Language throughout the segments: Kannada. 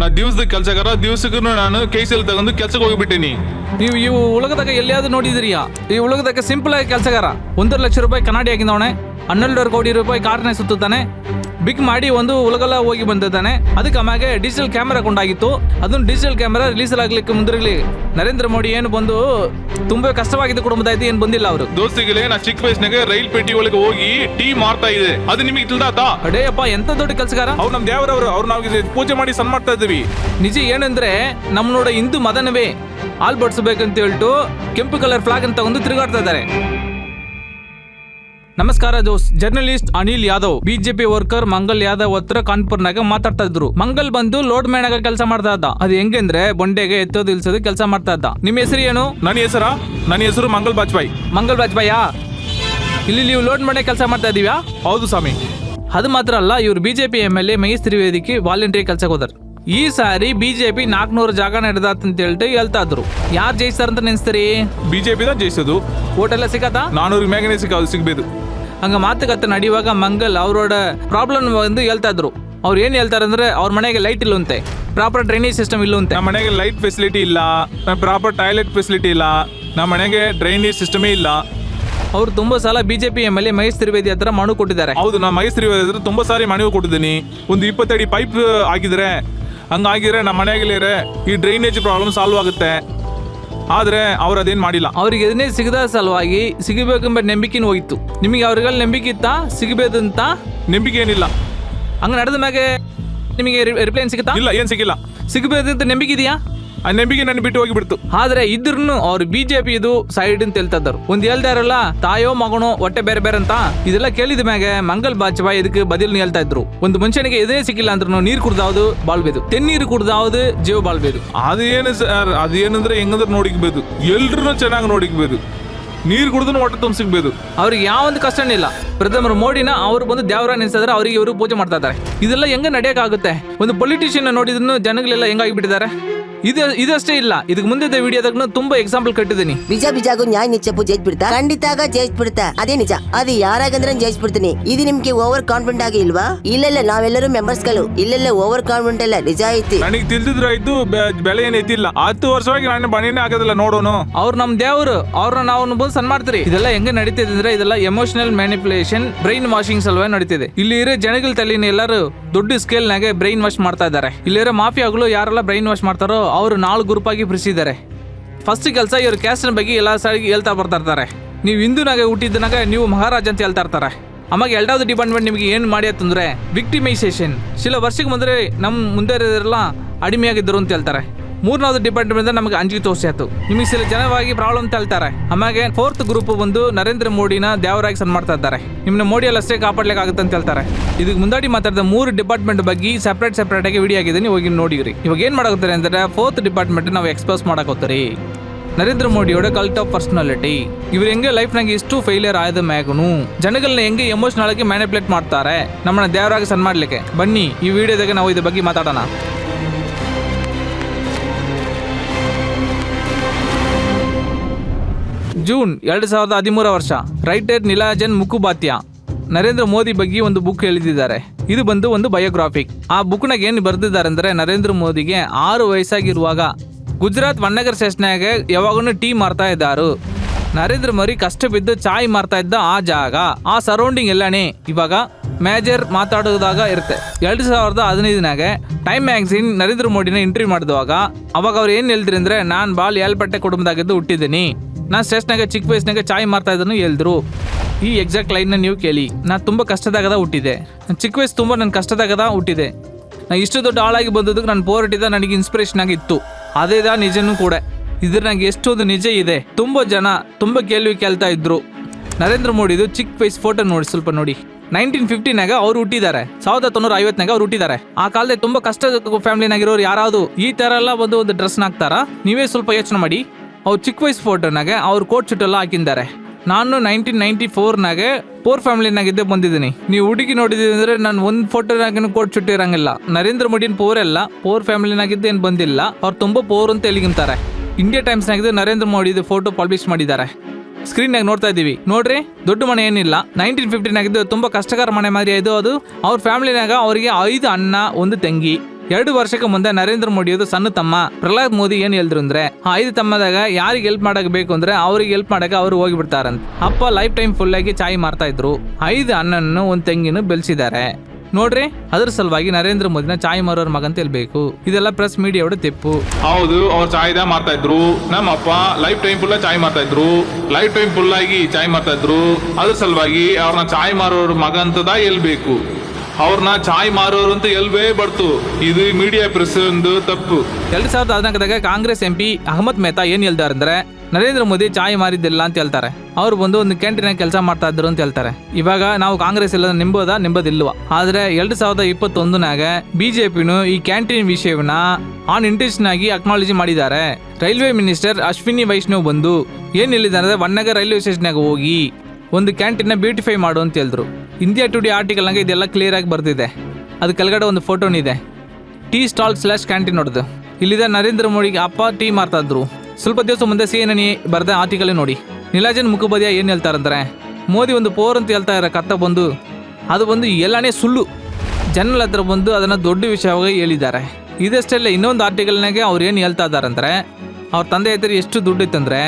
ನಾ ದಿವಸದ ಕೆಲಸಗಾರ ದಿವಸಕ್ಕೂ ನಾನು ಕೇಸಲ್ಲಿ ತಗೊಂಡು ಕೆಲ್ಸಕ್ಕೆ ಹೋಗಿಬಿಟ್ಟಿನಿ. ನೀವು ಈ ಉಳಗದಾಗ ಎಲ್ಲಿಯಾದ್ರೂ ನೋಡಿದಿರಿಯಾ? ಈ ಉಳಗದಾಗ ಸಿಂಪಲ್ ಆಗಿ ಕೆಲಸಗಾರ. ಒಂದೂವರೆ ಲಕ್ಷ ರೂಪಾಯಿ ಕನ್ನಡಿ ಆಗಿದ್ದವಣೆ ಹನ್ನೆರಡುವರೆ ಕೋಟಿ ರೂಪಾಯಿ ಕಾರ್ನೆ ಸುತ್ತಾನೆ ಬಿಗ್ ಮಾಡಿ ಒಂದು ಉಲಗಲ ಹೋಗಿ ಬಂದಿದ್ದಾನೆ. ಅದಕ್ಕೆ ಆಮ್ಯಾಗೆ ಡಿಜಿಟಲ್ ಕ್ಯಾಮೆರಾ ಕೊಂಡಾಗಿತ್ತು. ಅದನ್ನು ಡಿಜಿಟಲ್ ಕ್ಯಾಮೆರಾ ರಿಲೀಸ್ ಆಗ್ಲಿಕ್ಕೆ ಮುಂದಿರಲಿ. ನರೇಂದ್ರ ಮೋದಿ ಏನು ಬಂದು ತುಂಬಾ ಕಷ್ಟವಾಗಿದೆ ಕುಟುಂಬದ ಆಯ್ತು ಏನು ಬಂದಿಲ್ಲ ಅವರು. ದೋಸ್ತಿಗಳೇ ನಾ ಚಿಕ್ಕ ವಯಸ್ಸಿನಾಗ ರೈಲ್ ಪೇಟಿ ಒಳಗೆ ಹೋಗಿ ಟೀ ಮಾರ್ತಾ ಇದೆ ಅದು ನಿಮಗೆ ತಿಳಿದಾತ ಅಡೇಯಪ್ಪ ಎಂತ ದೊಡ್ಡ ಕೆಲಸಗಾರ? ಅವ್ರು ನಮ್ಮ ದೇವರವರು ಅವ್ರು ನಾವು ಪೂಜೆ ಮಾಡಿ ಸನ್ ಮಾಡ್ತಾ ಇದ್ದೀವಿ. ನಿಜ ಏನಂದ್ರೆ ನಮ್ಮ ನೋಡ ಹಿಂದೂ ಮದನವೇ. ಹಾಲ್ ಬಡಿಸ್ಬೇಕಂತ ಹೇಳ್ಬಿಟ್ಟು ಕೆಂಪು ಕಲರ್ ಫ್ಲಾಗ್ ಅಂತ ಒಂದು ತಿರುಗಾಡ್ತಾ ಇದ್ದಾರೆ. ನಮಸ್ಕಾರ ದೋಸ್ journalist Anil Yadav BJP worker Mangal Yadav ಹತ್ರ ಕಾನ್ಪುರ್ನಾಗ ಮಾತಾಡ್ತಾ ಇದ್ರು. ಮಂಗಲ್ ಬಂದು ಲೋಡ್ ಮ್ಯಾನಾಗ ಕೆಲಸ ಮಾಡ್ತಾ ಇದ್ದ. ಅದು ಹೆಂಗಂದ್ರೆ ಬೊಂಡೆಗೆ ಎತ್ತೋದು ಇಲ್ಸೋದು ಕೆಲಸ ಮಾಡ್ತಾ ಇದ್ದ. ನಿಮ್ಮ ಹೆಸರು ಏನು? ನನ್ನ ಹೆಸರ? ನನ್ನ ಹೆಸರು ಮಂಗಲ್ ಬಾಜ್ಪಾಯಿ. ಮಂಗಲ್ ಬಾಜಪಾಯ ಇಲ್ಲಿ ನೀವು ಲೋಡ್ ಮಾಡೇ ಕೆಲಸ ಮಾಡ್ತಾ ಇದೀವ್ಯಾ ಹೌದು ಸ್ವಾಮಿ. ಅದು ಮಾತ್ರ ಅಲ್ಲ ಇವ್ರು BJP M L A Mahesh ತ್ರಿವೇದಿಗೆ volunteer ಕೆಲಸಕ್ಕೆ ಹೋದ್ರು. ಈ ಸಾರಿ ಬಿಜೆಪಿ ನಾಲ್ಕುನೂರು ಜಾಗ ನಡೆದಾತ್ ಅಂತ ಹೇಳ್ತಾ ಹೇಳ್ತಾ ಇದ್ರು. ಯಾರು ಜಯಿಸ್ತಾರ ಅಂತ ಬಿಜೆಪಿ ದ ಜಯಿಸೋದು ಓಟೆಲ್ಲ ಸಿಗತ್ತಾ? ನಾನೂರು ಮ್ಯಾಗನೇ ಸಿಕ್ಕ ಸಿಗ್ಬೇಕು ಹಂಗ ಮಾತುಕತೆ ನಡೆಯುವಾಗ ಮಂಗಲ್ ಅವರೋಡ ಪ್ರಾಬ್ಲಮ್ ಒಂದು ಹೇಳ್ತಾ ಇದ್ರು. ಅವ್ರು ಏನು ಹೇಳ್ತಾರೆ ಅಂದರೆ ಅವ್ರ ಮನೆಗೆ ಲೈಟ್ ಇಲ್ಲಂತೆ. ಪ್ರಾಪರ್ ಡ್ರೈನೇಜ್ ಸಿಸ್ಟಮ್ ಇಲ್ಲಂತೆ. ನಮ್ಮ ಮನೆಗೆ ಲೈಟ್ ಫೆಸಿಲಿಟಿ ಇಲ್ಲ. ಪ್ರಾಪರ್ ಟಾಯ್ಲೆಟ್ ಫೆಸಿಲಿಟಿ ಇಲ್ಲ. ನಮ್ಮ ಮನೆಗೆ ಡ್ರೈನೇಜ್ ಸಿಸ್ಟಮೇ ಇಲ್ಲ. ಅವ್ರು ತುಂಬಾ ಸಲ BJP M L A Mahesh Trivedi ಹತ್ರ ಮನು ಕೊಟ್ಟಿದ್ದಾರೆ. ಹೌದು ನಾ ತ್ರಿವೇದಿ ಹತ್ರ ತುಂಬಾ ಸಾರಿ ಮನೆಗೂ ಕೊಟ್ಟಿದ್ದೀನಿ. ಒಂದು ಇಪ್ಪತ್ತಡಿ ಪೈಪ್ ಆಗಿದ್ರೆ ಹಂಗಾಗಿದ್ರೆ ನಮ್ಮ ಮನೆಯಾಗಲಿದ್ರೆ ಈ ಡ್ರೈನೇಜ್ ಪ್ರಾಬ್ಲಮ್ ಸಾಲ್ವ್ ಆಗುತ್ತೆ. ಆದ್ರೆ ಅವ್ರು ಅದೇನ್ ಮಾಡಿಲ್ಲ. ಅವ್ರಿಗೆ ಎದನೇ ಸಿಗದ ಸಲುವಾಗಿ ಸಿಗಬೇಕೆಂಬ ನಂಬಿಕೆನೂ ಹೋಯ್ತು. ನಿಮಗೆ ಅವ್ರಿಗೆಲ್ಲ ನಂಬಿಕೆ ಇತ್ತಾ? ಸಿಗಬೇಕಂತ? ನಂಬಿಕೆ ಏನಿಲ್ಲ. ಹಂಗ ನಡೆದ ಮ್ಯಾಗೆ ನಿಮಗೆ ರಿಪ್ಲೈನ್ ಸಿಗುತ್ತಾ? ಇಲ್ಲ ಏನ್ ಸಿಕ್ಕಿಲ್ಲ ಸಿಗಬೇಕಂತ ನಂಬಿಕೆ ಇದೆಯಾ? ಆ ನಂಬಿಕೆ ನನ್ನ ಬಿಟ್ಟು ಹೋಗಿಬಿಡ್ತು. ಆದ್ರೆ ಇದ್ರೂ ಅವ್ರು ಬಿಜೆಪಿ ಇದು ಸೈಡ್ ಅಂತ ಹೇಳ್ತಾ ಒಂದ್ ಹೇಳ್ತಾ ಇರಲ್ಲ ತಾಯೋ ಮಗನೋ ಹೊಟ್ಟೆ ಬೇರೆ ಬೇರೆ ಅಂತ? ಇದೆಲ್ಲ ಕೇಳಿದ ಮ್ಯಾಗೆ ಮಂಗಲ್ ಬಾಜಪಾಯಿ ಇದಕ್ಕೆ ಬದಲು ಹೇಳ್ತಾ ಇದ್ರು. ಒಂದು ಮನುಷ್ಯನಿಗೆ ಇದೇ ಸಿಕ್ಕಿಲ್ಲ ಅಂದ್ರೂ ನೀರು ಕುಡ್ದಾವ್ದು ಬಾಳ್ಬೇದು. ತೆನ್ನೀರು ಕುಡ್ದಾವ್ದು ಜೀವ ಬಾಳ್ಬೇದು. ಅದು ಏನು ಸರ್ ಅದು ಏನಂದ್ರೆ ಹೆಂಗಂದ್ರೆ ನೋಡಿಕ್ಬೇಕು ಎಲ್ರು ಚೆನ್ನಾಗಿ ನೋಡಿಕ್ಬೇದು. ನೀರು ಕುಡಿದ್ರು ಹೊಟ್ಟೆ ತುಂಬ ಸಿಗ್ಬೇಕು ಅವ್ರಿಗೆ ಯಾವ ಒಂದು ಕಷ್ಟನೇ ಇಲ್ಲ. ಪ್ರಥಮರು ಮೋಡಿನ ಅವ್ರು ಬಂದು ದೇವರ ನೆನೆಸಿದ್ರೆ ಅವರಿಗೆ ಇವರು ಪೂಜೆ ಮಾಡ್ತಾ ಇದ್ದಾರೆ. ಇದೆಲ್ಲ ಹೆಂಗ ನಡೆಯಕ್ಕಾಗುತ್ತೆ ಒಂದು ಪೊಲಿಟಿಷಿಯನ್ ನೋಡಿದ್ರು ಜನಗಳೆಲ್ಲ ಹೆಂಗಾಗಿ ಬಿಟ್ಟಿದ್ದಾರೆ ಇದು ಇದಷ್ಟೇ ಇಲ್ಲ. ಇದಕ್ಕೆ ಮುಂದೆ ವಿಡಿಯೋದಾಗ ತುಂಬಾ ಎಕ್ಸಾಂಪಲ್ ಕಟ್ಟಿದೀನಿ ಬಿಜ ಬಿಜಾಗು ನ್ಯಾಯ ನಿಚ್ಚಪ್ಪು ಜಯಿಸ್ಬಿಡ್ತಾ ಖಂಡಿತಾಗ ಜಯಿಸ್ಬಿಡ್ತಾ ಅದೇ ನಿಜ. ಅದು ಯಾರಾಗಂದ್ರೆ ಜಯಿಸ್ಬಿಡ್ತೀನಿ. ಇದು ನಿಮ್ಗೆ ಓವರ್ ಕಾನ್ಫಿಡೆಂಟ್ ಆಗಿ ಇಲ್ವಾ? ಇಲ್ಲೆಲ್ಲ ನಾವೆಲ್ಲರೂ ಮೆಂಬರ್ಸ್ಗಳು. ಇಲ್ಲೆಲ್ಲ ಓವರ್ ಕಾನ್ಫಿಡೆಂಟ್ ಅಲ್ಲ. ನಿಜ ಐತಿ. ನನಗೆ ತಿಳಿದಿದ್ರು ಆಯ್ತು ಬೆ- ಬೆಲೆ ಏನು ಹತ್ತು ವರ್ಷವಾಗಿ ನಾನು ಬಣಿನೇ ಆಗೋದಿಲ್ಲ ನೋಡೋನು. ಅವ್ರು ನಮ್ ದೇವರು. ಅವ್ರನ್ನ ನಾವು ಬಂದು ಸನ್ ಮಾಡ್ತೀರಿ. ಇದೆಲ್ಲ ಹೆಂಗೆ ನಡೀತಿದೆ ಅಂದ್ರೆ ಇದೆಲ್ಲ ಎಮೋಷನಲ್ ಮ್ಯಾನಿಪುಲೇಷನ್ ಬ್ರೈನ್ ವಾಷಿಂಗ್ ಸಲುವಾಗಿ ನಡೀತಿದೆ. ಇಲ್ಲಿ ಇರೋ ಜನಗಳ ತಲೆನ ಎಲ್ಲರೂ ದೊಡ್ಡ ಸ್ಕೇಲ್ ನಾಗೆ ಬ್ರೈನ್ ವಾಶ್ ಮಾಡ್ತಾ ಇದ್ದಾರೆ. ಇಲ್ಲಿರೋ ಮಾಫಿಯಾಗಳು ಯಾರೆಲ್ಲ ಬ್ರೈನ್ ವಾಶ್ ಮಾಡ್ತಾರೋ ಅವರು ನಾಲ್ಕು ಗ್ರೂಪ್ ಆಗಿ ಬಿಡಿಸಿದ್ದಾರೆ ಫಸ್ಟ್ ಕೆಲಸ ಇವರು ಕ್ಯಾಸ್ಟ್ನ ಬಗ್ಗೆ ಎಲ್ಲ ಸರಿ ಹೇಳ್ತಾ ಬರ್ತಾ ಇರ್ತಾರೆ. ನೀವು ಹಿಂದೂನಾಗೆ ಹುಟ್ಟಿದ್ದನಾಗ ನೀವು ಮಹಾರಾಜ ಅಂತ ಹೇಳ್ತಾ ಇರ್ತಾರೆ. ಆವಾಗ ಎರಡಾவது ಡಿಪಾರ್ಟ್ಮೆಂಟ್ ನಿಮಗೆ ಏನು ಮಾಡಿ ಅಂತಂದ್ರೆ ವಿಕ್ಟಿಮೈಸೇಷನ್ ಸಿಲ ವರ್ಷಕ್ಕೆ ಬಂದರೆ ನಮ್ಮ ಮುಂದೆ ಅಡಿಮೆಯಾಗಿದ್ದರು ಅಂತ ಹೇಳ್ತಾರೆ. ಮೂರ್ನಾವ್ದು ಡಿಪಾರ್ಟ್ಮೆಂಟ್ ನಮಗೆ ಅಂಜಿಗೆ ತೋರಿಸಿತು ನಿಮಗೆ ಸಿಲ ಜನವಾಗಿ ಪ್ರಾಬ್ಲಮ್ ತಳ್ತಾರೆ ಆಮೇಲೆ ಫೋರ್ತ್ ಗ್ರೂಪ್ ಬಂದು ನರೇಂದ್ರ ಮೋದಿನ ದೇವರಾಗಿ ಸನ್ ಮಾಡ್ತಾ ಇದ್ದಾರೆ. ನಿಮ್ಮನ್ನ ಮೋಡಿ ಅಲ್ಲಿ ಅಷ್ಟೇ ಕಾಪಾಡ್ಲಿಕ್ಕೆ ಆಗುತ್ತೆ ಅಂತ ಹೇಳ್ತಾರೆ. ಇದಕ್ಕೆ ಮುಂದಾಡಿ ಮಾತಾಡಿದ ಮೂರು ಡಿಪಾರ್ಟ್ಮೆಂಟ್ ಬಗ್ಗೆ ಸೆಪರೇಟ್ ಸೆಪರೇಟ್ ಆಗಿ ವಿಡಿಯೋ ಆಗಿದೆ. ನೀವು ಹೋಗಿ ನೋಡಿರಿ. ಇವಾಗ ಏನು ಮಾಡ್ತಾರೆ ಅಂದರೆ ಫೋರ್ತ್ ಡಿಪಾರ್ಟ್ಮೆಂಟ್ ನಾವು ಎಕ್ಸ್ಪೋಸ್ ಮಾಡಾಕೋತೀರಿ ನರೇಂದ್ರ ಮೋದಿಯೋಡ ಕಲ್ಟ್ ಆಫ್ ಪರ್ಸನಾಲಿಟಿ ಇವ್ರು ಹೆಂಗೆ ಲೈಫ್ನಾಗ ಇಷ್ಟು ಫೇಲಿಯರ್ ಆದ ಮ್ಯಾಗನು. ಜನಗಳನ್ನ ಹೆಂಗೆ ಎಮೋಷನಲ್ ಆಗಿ ಮ್ಯಾನಿಪ್ಯುಲೇಟ್ ಮಾಡ್ತಾರೆ. ನಮ್ಮನ್ನ ದೇವರಾಗಿ ಸನ್ ಮಾಡ್ಲಿಕ್ಕೆ. ಬನ್ನಿ, ಈ ವಿಡಿಯೋದಾಗ ನಾವು ಇದ್ರ ಬಗ್ಗೆ ಮಾತಾಡೋಣ. ಜೂನ್ ಎರಡು ಸಾವಿರದ ಹದಿಮೂರ ವರ್ಷ. ರೈಟರ್ ನಿಲಾಜನ್ ಮುಖುಬಾತ್ಯ ನರೇಂದ್ರ ಮೋದಿ ಬಗ್ಗೆ ಒಂದು ಬುಕ್ ಎಳೆದಿದ್ದಾರೆ ಇದು ಬಂದು ಒಂದು ಬಯೋಗ್ರಾಫಿಕ್. ಆ ಬುಕ್ನಾಗ ಏನು ಬರೆದಿದ್ದಾರೆ ಅಂದ್ರೆ ನರೇಂದ್ರ ಮೋದಿಗೆ ಆರು ವಯಸ್ಸಾಗಿರುವಾಗ. ಗುಜರಾತ್ ವನ್ನಗರ್ ಸ್ಟೇಷನ್ಯಾಗ ಯಾವಾಗೂ ಟೀ ಮಾರ್ತಾ ಇದ್ದಾರು. ನರೇಂದ್ರ ಮೋದಿ ಕಷ್ಟ ಬಿದ್ದು ಚಾಯ್ ಮಾರ್ತಾ ಇದ್ದ ಆ ಜಾಗ, ಆ ಸರೌಂಡಿಂಗ್ ಎಲ್ಲಾನೇ. ಇವಾಗ ಮೇಜರ್ ಮಾತಾಡೋದಾಗ ಇರುತ್ತೆ. ಎರಡು ಸಾವಿರದ ಹದಿನೈದನಾಗ ಟೈಮ್ ಮ್ಯಾಗ್ಝಿನ್ ನರೇಂದ್ರ ಮೋದಿನ ಇಂಟರ್ವ್ಯೂ ಮಾಡಿದಾಗ ಅವಾಗ ಅವ್ರು ಏನು ಹೇಳಿದ್ರಿ ಅಂದ್ರೆ ನಾನು ಬಾಲ್ ಯಾಲ್ಪಟ್ಟೆ ಕುಟುಂಬದಾಗಿದ್ದು ಹುಟ್ಟಿದ್ದೀನಿ. ನಾನು ಸ್ಟೇಷನ್ಯಾಗ ಚಿಕ್ಕ ವಯಸ್ಸಿನಾಗ ಚಾಯ್ ಮಾರ್ತಾ ಇದ್ದನು ಹೇಳಿದ್ರು. ಈ ಎಕ್ಸಾಕ್ಟ್ ಲೈನ್ನ ನೀವು ಕೇಳಿ. ನಾನು ತುಂಬ ಕಷ್ಟದಾಗದ ಹುಟ್ಟಿದೆ. ನನ್ನ ಚಿಕ್ಕ ವಯಸ್ಸು ತುಂಬ ನನ್ನ ಕಷ್ಟದಾಗದ ಹುಟ್ಟಿದೆ. ನಾ ಇಷ್ಟು ದೊಡ್ಡ ಆಳಾಗಿ ಬಂದದಕ್ಕೆ ನಾನು ಪೋರ್ಟಿದ ನನಗೆ ಇನ್ಸ್ಪಿರೇಷನ್ ಆಗಿತ್ತು. ಅದೇ ದ ನಿಜನೂ ಕೂಡ. ಇದ್ರಾಗ ಎಷ್ಟೊಂದು ನಿಜ ಇದೆ. ತುಂಬ ಜನ ತುಂಬ ಕೇಳ್ವಿ ಕೇಳ್ತಾ ಇದ್ರು. ನರೇಂದ್ರ ಮೋದಿದು ಚಿಕ್ಕ ವಯಸ್ಸು ಫೋಟೋ ನೋಡಿ, ಸ್ವಲ್ಪ ನೋಡಿ. ನೈನ್ಟೀನ್ ಫಿಫ್ಟಿನಾಗ ಅವ್ರು ಹುಟ್ಟಿದ್ದಾರೆ ಸಾವಿರದ ತೊನ್ನೂರ ಐವತ್ನಾಗ ಅವ್ರು ಹುಟ್ಟಿದ್ದಾರೆ ಆ ಕಾಲದಲ್ಲಿ ತುಂಬಾ ಕಷ್ಟದ ಫ್ಯಾಮಿಲಿನಾಗಿರೋರು ಯಾರಾದ್ರು ಈ ತರ ಎಲ್ಲ ಬಂದು ಒಂದು ಡ್ರೆಸ್ ಹಾಕ್ತಾರಾ? ನೀವೇ ಸ್ವಲ್ಪ ಯೋಚನೆ ಮಾಡಿ. ಅವ್ರು ಚಿಕ್ಕ ವಯಸ್ಸು ಫೋಟೋನಾಗೆ ಅವ್ರು ಕೋಟ್ ಶೂಟ್ ಎಲ್ಲ ಹಾಕಿದ್ದಾರೆ. ನಾನು ನೈನ್ಟೀನ್ ನೈಂಟಿ ಫೋರ್ನಾಗೆ ಪೋರ್ ಫ್ಯಾಮಿಲಿನಾಗಿದ್ದೆ ಬಂದಿದ್ದೀನಿ. ನೀವು ಹುಡುಗಿ ನೋಡಿದ್ದೀವಿ ಅಂದರೆ ನಾನು ಒಂದು ಫೋಟೋನಾಗೇನು ಕೋಟ್ ಶೂಟ್ ಇರಂಗಿಲ್ಲ. ನರೇಂದ್ರ ಮೋದಿನ ಪೋರ್ ಎಲ್ಲ ಪೋರ್ ಫ್ಯಾಮಿಲಿನಾಗಿದ್ದು ಏನು ಬಂದಿಲ್ಲ. ಅವ್ರು ತುಂಬ ಪೋರ್ ಅಂತ ಎಲ್ಲಿಗಿಂತಾರೆ ಇಂಡಿಯಾ ಟೈಮ್ಸ್ನಾಗಿದ್ದು ನರೇಂದ್ರ ಮೋದಿದು ಫೋಟೋ ಪಬ್ಲಿಷ್ ಮಾಡಿದ್ದಾರೆ. ಸ್ಕ್ರೀನ್ನಾಗ ನೋಡ್ತಾ ಇದ್ದೀವಿ. ನೋಡ್ರಿ, ದೊಡ್ಡ ಮನೆ ಏನಿಲ್ಲ. ನೈನ್ಟೀನ್ ಫಿಫ್ಟೀನ್ ಆಗಿದ್ದು ತುಂಬಾ ಕಷ್ಟಕರ ಮನೆ ಮಾದರಿ ಇದು. ಅದು ಅವ್ರ ಫ್ಯಾಮಿಲಿನಾಗ ಅವರಿಗೆ ಐದು ಅಣ್ಣ ಒಂದು ತಂಗಿ. ಎರಡು ವರ್ಷಕ್ಕೆ ಮುಂದೆ ನರೇಂದ್ರ ಮೋದಿಯದು ಸಣ್ಣ ತಮ್ಮ. ಪ್ರಹ್ಲಾದ್ ಮೋದಿ ಏನ್ ಹೇಳಿದ್ರು ಅಂದ್ರೆ ಐದು ತಮ್ಮದಾಗ ಯಾರಿಗೆ ಹೆಲ್ಪ್ ಮಾಡಕ್ ಬೇಕು ಅಂದ್ರೆ ಅವ್ರಿಗೆ ಹೆಲ್ಪ್ ಮಾಡಕ್ಕೆ ಅವ್ರು ಹೋಗಿಬಿಡ್ತಾರಂತ. ಅಪ್ಪ ಲೈಫ್ ಟೈಮ್ ಫುಲ್ ಆಗಿ ಚಾಯ್ ಮಾರ್ತಾ ಇದ್ರು. ಐದು ಅಣ್ಣನ್ನು ಒಂದ್ ತೆಂಗಿನ ಬೆಳೆಸಿದ್ದಾರೆ. ನೋಡ್ರಿ, ಅದ್ರ ಸಲುವಾಗಿ ನರೇಂದ್ರ ಮೋದಿನ ಚಾಯ್ ಮಾರೋರ್ ಮಗಂತ ಹೇಳ್ಬೇಕು. ಇದೆಲ್ಲ ಪ್ರೆಸ್ ಮೀಡಿಯಾ ತಿಪ್ಪು. ಹೌದು, ಅವ್ರು ಚಾಯ್ದ ಮಾಡ್ತಾ ಇದ್ರು. ನಮ್ಮ ಅಪ್ಪ ಲೈಫ್ ಟೈಮ್ ಫುಲ್ ಚಾಯ್ ಮಾಡ್ತಾ ಇದ್ರು. ಲೈಫ್ ಟೈಮ್ ಫುಲ್ ಆಗಿ ಚಾಯ್ ಮಾಡ್ತಾ ಇದ್ರು. ಅದ್ರ ಸಲುವಾಗಿ ಅವ್ರನ್ನ ಚಾಯ್ ಮಾರೋರ್ ಮಗ ಅಂತದ ಎಲ್ಬೇಕು ಅವ್ರನ್ನ ಚಾಯ್ ಮಾರೋರು ಅಂತ ಎಲ್ವೇ ಬರ್ತು. ಇದು ಮೀಡಿಯಾ ಪ್ರೆಸ್ ಒಂದು ತಪ್ಪು. ಎರಡ್ ಸಾವಿರದ ಹದಿನಾಲ್ಕದಾಗ ಕಾಂಗ್ರೆಸ್ ಎಂಪಿ ಅಹಮದ್ ಮೆಹ್ತಾ ಏನ್ ಹೇಳ್ತಾರೆ ಅಂದ್ರೆ, ನರೇಂದ್ರ ಮೋದಿ ಚಾಯ್ ಮಾರಿದ್ದಿಲ್ಲ ಅಂತ ಹೇಳ್ತಾರೆ. ಅವ್ರು ಬಂದು ಒಂದು ಕ್ಯಾಂಟೀನ್ ಕೆಲಸ ಮಾಡ್ತಾ ಇದ್ರು ಅಂತ ಹೇಳ್ತಾರೆ. ಇವಾಗ ನಾವು ಕಾಂಗ್ರೆಸ್ ಎಲ್ಲ ನಿಂಬೋದ? ನಿಂಬೋದಿಲ್ವ? ಆದ್ರೆ ಎರಡ್ ಸಾವಿರದ ಇಪ್ಪತ್ತೊಂದನಾಗ ಬಿಜೆಪಿನು ಈ ಕ್ಯಾಂಟೀನ್ ವಿಷಯವನ್ನ ಆನ್ ಇಂಟೆನ್ಷನ್ ಆಗಿ ಅಕ್ನಾಲಜಿ ಮಾಡಿದ್ದಾರೆ. ರೈಲ್ವೆ ಮಿನಿಸ್ಟರ್ ಅಶ್ವಿನಿ ವೈಷ್ಣವ್ ಬಂದು, ಏನ್ ಹೇಳಿದ್ದಾರೆ ಅಂದ್ರೆ ವನ್ನಗ ರೈಲ್ವೆ ಸ್ಟೇಷನ್ ಹೋಗಿ ಒಂದು ಕ್ಯಾಂಟೀನ್ ಬ್ಯೂಟಿಫೈ ಮಾಡು ಅಂತ ಹೇಳಿದ್ರು. ಇಂಡಿಯಾ ಟುಡೇ ಆರ್ಟಿಕಲ್ನಾಗ ಇದೆಲ್ಲ ಕ್ಲಿಯರ್ ಆಗಿ ಬರ್ದಿದೆ. ಅದು ಕೆಳಗಡೆ ಒಂದು ಫೋಟೋನಿದೆ ಟೀ ಸ್ಟಾಲ್ ಸ್ಲಾಶ್ ಕ್ಯಾಂಟೀನ್ ನೋಡಿದ್ದು ಇಲ್ಲಿದ ನರೇಂದ್ರ ಮೋದಿಗೆ ಅಪ್ಪ ಟೀ ಮಾರ್ತಾ ಇದ್ರು. ಸ್ವಲ್ಪ ದಿವಸ ಮುಂದೆ ಸಿ ಎನ್ ಬರೆದ ಆರ್ಟಿಕಲ್ ನೋಡಿ. ನಿಲಾಜನ್ ಮುಖಬದಿಯ ಏನು ಹೇಳ್ತಾರಂದ್ರೆ, ಮೋದಿ ಒಂದು ಪೋರ್ ಅಂತ ಹೇಳ್ತಾ ಇರೋ ಕತ್ತ ಬಂದು, ಅದು ಬಂದು ಎಲ್ಲನೇ ಸುಳ್ಳು. ಜನಗಳ ಹತ್ರ ಬಂದು ಅದನ್ನು ದೊಡ್ಡ ವಿಷಯವಾಗಿ ಹೇಳಿದ್ದಾರೆ. ಇದಷ್ಟೆಲ್ಲ ಇನ್ನೊಂದು ಆರ್ಟಿಕಲ್ನಾಗೆ ಅವ್ರು ಏನು ಹೇಳ್ತಾ ಇದ್ದಾರಂದ್ರೆ, ಅವ್ರ ತಂದೆ ಹತ್ರ ಎಷ್ಟು ದುಡ್ಡು ಇತ್ತಂದ್ರೆ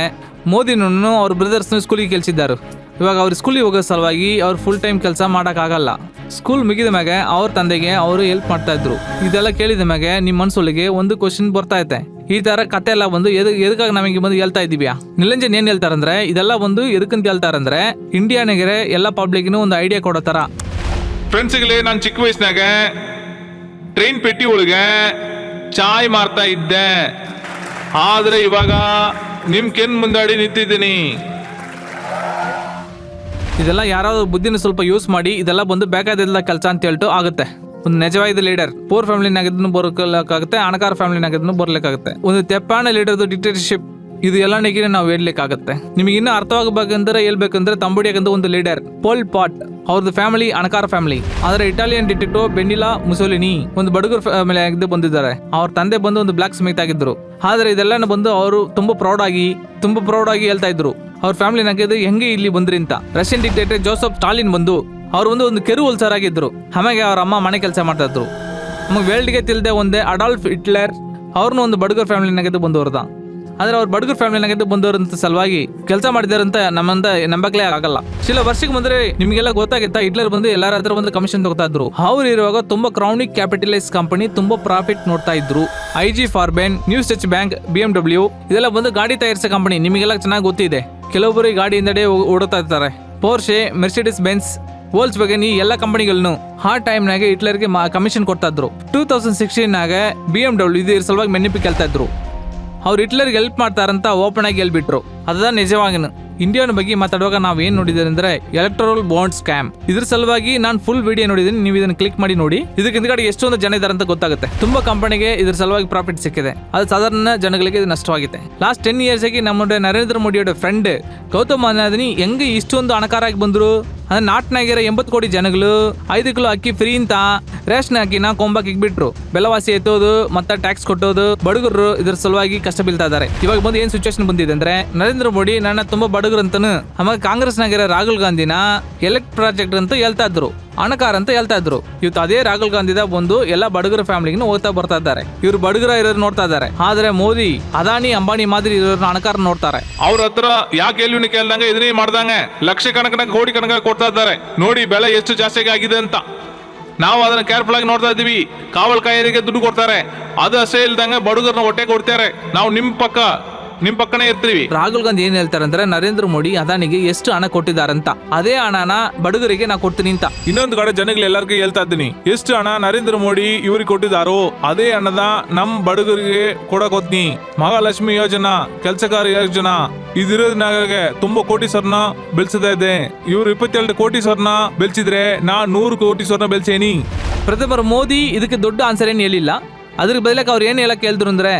ಮೋದಿನನ್ನು ಅವ್ರ ಬ್ರದರ್ಸ್ನ ಸ್ಕೂಲಿಗೆ ಕಲಿಸಿದ್ದಾರೆ ಇವಾಗ ಅವ್ರ ಸ್ಕೂಲಿಗೆ ಹೋಗೋ ಸಲುವಾಗಿ ಅವ್ರು ಫುಲ್ ಟೈಮ್ ಕೆಲಸ ಮಾಡೋಕ್ಕಾಗಲ್ಲ. ಸ್ಕೂಲ್ ಮುಗಿದ ಮ್ಯಾಗೆ ಅವ್ರ ತಂದೆಗೆ ಅವರು ಹೆಲ್ಪ್ ಮಾಡ್ತಾ ಇದ್ರು. ಇದೆಲ್ಲ ಕೇಳಿದ ಮ್ಯಾಗೆ ನಿಮ್ಮ ಮನ್ಸೊಳಗೆ ಒಂದು ಕ್ವಶನ್ ಬರ್ತಾ ಐತೆ. ಈ ತರ ಕತೆ ಎಲ್ಲ ಬಂದು ಎದ್ ಎದಕ್ಕಾಗಿ ನಮಗೆ ಬಂದು ಹೇಳ್ತಾ ಇದ್ದೀವ್ಯಾ? ನಿಲಂಜನ್ ಏನ್ ಹೇಳ್ತಾರಂದ್ರೆ ಇದೆಲ್ಲ ಬಂದು ಎದಕ್ಕಂತ ಹೇಳ್ತಾರಂದ್ರೆ ಇಂಡಿಯಾನಾಗೆ ಎಲ್ಲ ಪಬ್ಲಿಕ್ನು ಒಂದು ಐಡಿಯಾ ಕೊಡೋ ತರ. ಫ್ರೆಂಡ್ಸ್ಗಳೇ ನಾನು ಚಿಕ್ಕ ವಯಸ್ಸಿನಾಗ ಟ್ರೈನ್ ಪೆಟ್ಟಿ ಒಳಗೆ ಚಾಯ್ ಮಾರ್ತಾ ಇದ್ದೆ. ಆದ್ರೆ ಇವಾಗ ನಿಮ್ ಕೆನ್ ಮುಂದಾಡಿ ನಿಂತಿದ್ದೀನಿ. ಇದೆಲ್ಲ ಯಾರಾದ್ರೂ ಬುದ್ಧಿನ ಸ್ವಲ್ಪ ಯೂಸ್ ಮಾಡಿ, ಇದೆಲ್ಲ ಬಂದು ಬೇಕಾದಿಲ್ಲ ಕೆಲಸ ಅಂತ ಹೇಳ್ತು ಆಗುತ್ತೆ. ಒಂದು ನಿಜವಾದ ಲೀಡರ್ ಪೂರ್ ಫ್ಯಾಮಿಲಿನಾಗಿದ್ದನು ಬರ್ಲಿಕ್ಕಾಗುತ್ತೆ ಹಣಕಾರ ಫ್ಯಾಮಿಲಿನಾಗಿದ್ದನು ಬರ್ಲಿಕ್ಕಾಗುತ್ತೆ. ಒಂದು ತೆಪ್ಪಾಣ ಲೀಡರ್ದು ಡಿಕ್ಟೇಟರ್ಶಿಪ್ ಇದು ಎಲ್ಲ ನೆಗಿನ ನಾವು ಹೇಳ್ಲಿಕ್ಕಾಗತ್ತೆ ನಿಮಗೆ ಇನ್ನೂ ಅರ್ಥವಾಗಬೇಕಂದ್ರೆ ಹೇಳ್ಬೇಕಂದ್ರೆ ತಂಬುಡಿಯಾಗಂತ ಒಂದು ಲೀಡರ್, ಪೋಲ್ ಪಾಟ್ ಅವ್ರದ್ದು ಫ್ಯಾಮಿಲಿ, ಅಣಕಾರ ಫ್ಯಾಮಿಲಿ. ಆದರೆ ಇಟಾಲಿಯನ್ ಡಿಟೆಕ್ಟಿವ್ ಬೆನ್ನಿಲಾ ಮುಸೋಲಿನಿ ಒಂದು ಬಡಗರ್ ಫ್ಯಾಮಿಲಿ ಆಗಿದ್ದು ಬಂದಿದ್ದಾರೆ. ಅವ್ರ ತಂದೆ ಬಂದು ಒಂದು ಬ್ಲಾಕ್ ಸ್ಮಿತ್ ಆಗಿದ್ರು. ಆದರೆ ಇದೆಲ್ಲ ಬಂದು ಅವರು ತುಂಬಾ ಪ್ರೌಡ್ ಆಗಿ, ತುಂಬಾ ಪ್ರೌಡ್ ಆಗಿ ಹೇಳ್ತಾ ಇದ್ರು. ಅವ್ರ ಫ್ಯಾಮಿಲಿ ನಗದು ಹೆಂಗೆ ಇಲ್ಲಿ ಬಂದ್ರಿ ಅಂತ. ರಷ್ಯನ್ ಡಿಕ್ಟೇಟರ್ ಜೋಸಫ್ ಸ್ಟಾಲಿನ್ ಬಂದು ಅವ್ರು ಒಂದು ಒಂದು ಕೆರು ಹೋಲ್ಸರ್ ಆಗಿದ್ರು. ಆಮೇಲೆ ಅವ್ರ ಅಮ್ಮ ಮನೆ ಕೆಲಸ ಮಾಡ್ತಾ ಇದ್ರು. ನಮಗೆ ವೇಲ್ಡ್ಗೆ ತಿಳಿದೆ ಒಂದೇ ಅಡಾಲ್ಫ್ ಹಿಟ್ಲರ್ ಅವ್ರನ್ನೂ ಒಂದು ಬಡಗರ್ ಫ್ಯಾಮಿಲಿನಾಗಿದ್ದು ಬಂದವ್ರದ. ಆದ್ರೆ ಅವ್ರ ಬಡಗರ್ ಫ್ಯಾಮಿಲಿನಾಗಿದ್ದು ಬಂದವರಂತ ಸಲುವಾಗಿ ಕೆಲಸ ಮಾಡಿದಾರಂತ ನಮ್ಮಂತ ನಂಬಕ್ಲೆ ಆಗಲ್ಲ. ಶಿಲ ವರ್ಷಕ್ಕೆ ಬಂದ್ರೆ ನಿಮಗೆಲ್ಲ ಗೊತ್ತಾಗಿತ್ತಾ ಹಿಟ್ಲರ್ ಬಂದು ಎಲ್ಲರ ಹತ್ರ ಒಂದು ಕಮಿಷನ್ ತಗೋತಾ ಇದ್ರು. ಅವ್ರು ಇರುವಾಗ ತುಂಬಾ ಕ್ರೌನಿಕ್ ಕ್ಯಾಪಿಟಲೈಸ್ ಕಂಪನಿ ತುಂಬಾ ಪ್ರಾಫಿಟ್ ನೋಡ್ತಾ ಇದ್ರು. I G Farben news Deutsche Bank B M W ಇದೆಲ್ಲ ಬಂದು ಗಾಡಿ ತಯಾರಿಸೋ ಕಂಪನಿ ನಿಮಗೆಲ್ಲ ಚೆನ್ನಾಗಿ ಗೊತ್ತಿದೆ. ಕೆಲವೊಬ್ಬರು ಗಾಡಿ ಹಿಂದಡೆ ಓಡುತ್ತಾ ಇರ್ತಾರೆ. ಪೋರ್ಷೆ ಮೆರ್ಸಿಡಿಸ್ ಬೆನ್ಸ್ ವೋಲ್ಸ್ ಬಗ್ಗೆ ಈ ಎಲ್ಲ ಕಂಪನಿಗಳನ್ನು ಆ ಟೈಮ್ನಾಗೆ ಹಿಟ್ಲರ್ಗೆ ಕಮಿಷನ್ ಕೊಡ್ತಾ ಇದ್ರು. ಟೂ ತೌಸಂಡ್ ಸಿಕ್ಸ್ಟೀನ್ನಾಗ ಬಿ ಎಂ ಡಬ್ಲ್ಯೂ ಇದ್ರ ಸಲುವಾಗಿ ಮೆನ್ನಿಪಿ ಕೇಳ್ತಾ ಇದ್ರು. ಅವ್ರು ಹಿಟ್ಲರ್ಗೆ ಹೆಲ್ಪ್ ಮಾಡ್ತಾರಂತ ಓಪನ್ ಆಗಿ ಹೇಳ್ಬಿಟ್ರು. ಅದ ನಿಜವಾಗಿನ. ಇಂಡಿಯಾನ ಬಗ್ಗೆ ಮಾತಾಡುವಾಗ ನಾವು ಏನ್ ನೋಡಿದ್ದೇವೆ ಅಂದ್ರೆ ಎಲೆಕ್ಟ್ರಲ್ ಬಾಂಡ್ ಸ್ಕ್ಯಾಮ್ ಇದ್ರ ಸಲುವಾಗಿ ನಾನು ಫುಲ್ ವಿಡಿಯೋ ನೋಡಿದ್ದೀನಿ, ನೀವು ಇದನ್ನ ಕ್ಲಿಕ್ ಮಾಡಿ ನೋಡಿ. ಇದಕ್ಕೆ ಹಿಂದ್ಗಡೆ ಎಷ್ಟೊಂದು ಜನ ಇದಾರೆ ಅಂತ ಗೊತ್ತಾಗುತ್ತೆ. ತುಂಬಾ ಕಂಪನಿಗೆ ಇದ್ರ ಸಲುವಾಗಿ ಪ್ರಾಫಿಟ್ ಸಿಕ್ಕಿದೆ. ಅದು ಸಾಧಾರಣ ಜನಗಳಿಗೆ ಇದು ನಷ್ಟವಾಗಿದೆ. ಲಾಸ್ಟ್ ಟೆನ್ ಇಯರ್ಸ್ ಆಗಿ ನಮ್ಮ ನರೇಂದ್ರ ಮೋದಿಯವರ ಫ್ರೆಂಡ್ ಗೌತಮ್ ಅನಾದಿನಿ ಹೆಂಗೆ ಇಷ್ಟೊಂದು ಹಣಕಾರಾಗಿ ಬಂದ್ರು? ಅಂದ್ರೆ ನಾಟ್ನಾಗಿರೋ ಎಂಬತ್ತು ಕೋಟಿ ಜನಗಳು, ಐದು ಕಿಲೋ ಅಕ್ಕಿ ಫ್ರೀ ಅಂತ ರೇಷನ್ ಅಕ್ಕಿನ ಕೊಂಬಾಕ್ ಬಿಟ್ರು ಬೆಲವಾಸಿ ಎತ್ತೋದು, ಮತ್ತೆ ಟ್ಯಾಕ್ಸ್ ಕೊಟ್ಟೋದು, ಬಡಗರು ಇದ್ರ ಸಲುವಾಗಿ ಕಷ್ಟ ಬೀಳ್ತಾ ಇದ್ದಾರೆ. ಇವಾಗ ಬಂದು ಏನ್ ಸಿಚುವೇಶನ್ ಬಂದಿದೆ ಅಂದ್ರೆ ನರೇಂದ್ರ ಮೋದಿ ನನ್ನ ತುಂಬಾ ಬಡಗರು ಅಂತನು ಆಮೇಲೆ ಕಾಂಗ್ರೆಸ್ನಾಗಿರೋ ರಾಹುಲ್ ಗಾಂಧಿನ ಎಲೆಕ್ಟ್ ಪ್ರಾಜೆಕ್ಟ್ ಅಂತ ಹೇಳ್ತಾ ಇದ್ರು, ಹಣಕಾರ ಅಂತ ಹೇಳ್ತಾ ಇದ್ರು. ಇವತ್ತು ಅದೇ ರಾಹುಲ್ ಗಾಂಧಿದ ಬಂದು ಎಲ್ಲ ಬಡಗರ ಫ್ಯಾಮಿಲಿಗೆ ಹೋಗ್ತಾ ಬರ್ತಾ ಇದ್ದಾರೆ. ಇವ್ರು ಬಡಗರ ಇರೋರು ನೋಡ್ತಾ ಇದ್ದಾರೆ. ಆದ್ರೆ ಮೋದಿ, ಅದಾನಿ, ಅಂಬಾನಿ ಮಾದರಿ ಇರೋರ್ನ ಹಣಕಾರ ನೋಡ್ತಾರೆ. ಅವ್ರ ಹತ್ರ ಯಾಕೆ ಎಲ್ವಿನ ಕೇಳ್ದಂಗೆ ಇದನ್ನೇ ಮಾಡ್ದಂಗೆ? ಲಕ್ಷ ಕಣಕನ ಕೋಟಿ ಕಣಕ ಕೊಡ್ತಾ ಇದ್ದಾರೆ. ನೋಡಿ ಬೆಲೆ ಎಷ್ಟು ಜಾಸ್ತಿ ಆಗಿದೆ ಅಂತ. ನಾವು ಅದನ್ನ ಕೇರ್ಫುಲ್ ಆಗಿ ನೋಡ್ತಾ ಇದೀವಿ ಕಾವಲ್ ಕಾಯರಿಗೆ ದುಡ್ಡು ಕೊಡ್ತಾರೆ. ಅದು ಅಷ್ಟೇ ಇಲ್ದಂಗೆ ಬಡುಗರನ್ನ ಹೊಟ್ಟೆ ಕೊಡ್ತಾರೆ. ನಾವು ನಿಮ್ ಪಕ್ಕ ನಿಮ್ ಪಕ್ಕನೇ ಇರ್ತೀವಿ. ರಾಹುಲ್ ಗಾಂಧಿ ಏನ್ ಹೇಳ್ತಾರೆ ಅಂದ್ರೆ ನರೇಂದ್ರ ಮೋದಿ ಅದಾನಿಗೆ ಎಷ್ಟು ಹಣ ಕೊಟ್ಟಿದ್ದಾರಂತ ಅದೇ ಹಣನ ಬಡಗರಿಗೆ ನಾ ಕೊಡ್ತೀನಿ ಅಂತ. ಇನ್ನೊಂದು ಕಡೆ ಜನಗಳು ಎಲ್ಲರಿಗೂ ಹೇಳ್ತಾ ಇದ್ದೀನಿ ಎಷ್ಟು ಹಣ ನರೇಂದ್ರ ಮೋದಿ ಇವ್ರಿಗೆ ಕೊಟ್ಟಿದ್ದಾರೋ ಅದೇ ಹಣದ ನಮ್ ಬಡಗರಿಗೆ ಕೊಡಕ್ ಹೋಗ್ತೀನಿ. ಮಹಾಲಕ್ಷ್ಮಿ ಯೋಜನಾ ಕೆಲಸಗಾರ ಯೋಜನಾ ಇದಿರೋದ್ನಾಗೆ ತುಂಬಾ ಕೋಟಿ ಸರ್ನ ಬೆಳೆಸ್ತಾ ಇದೆ. ಇವ್ರು ಇಪ್ಪತ್ತೆರಡು ಕೋಟಿ ಸರ್ನ ಬೆಳೆಸಿದ್ರೆ ನಾ ನೂರು ಕೋಟಿ ಸರ್ನ ಬೆಳೆಸೇನಿ. ಪ್ರಥಮರು ಮೋದಿ ಇದಕ್ಕೆ ದೊಡ್ಡ ಆನ್ಸರ್ ಏನು ಹೇಳಿಲ್ಲ. ಅದ್ರ ಬದಲಾಗಿ ಅವ್ರು ಏನು ಹೇಳಕ್ ಹೇಳಿದ್ರು ಅಂದ್ರೆ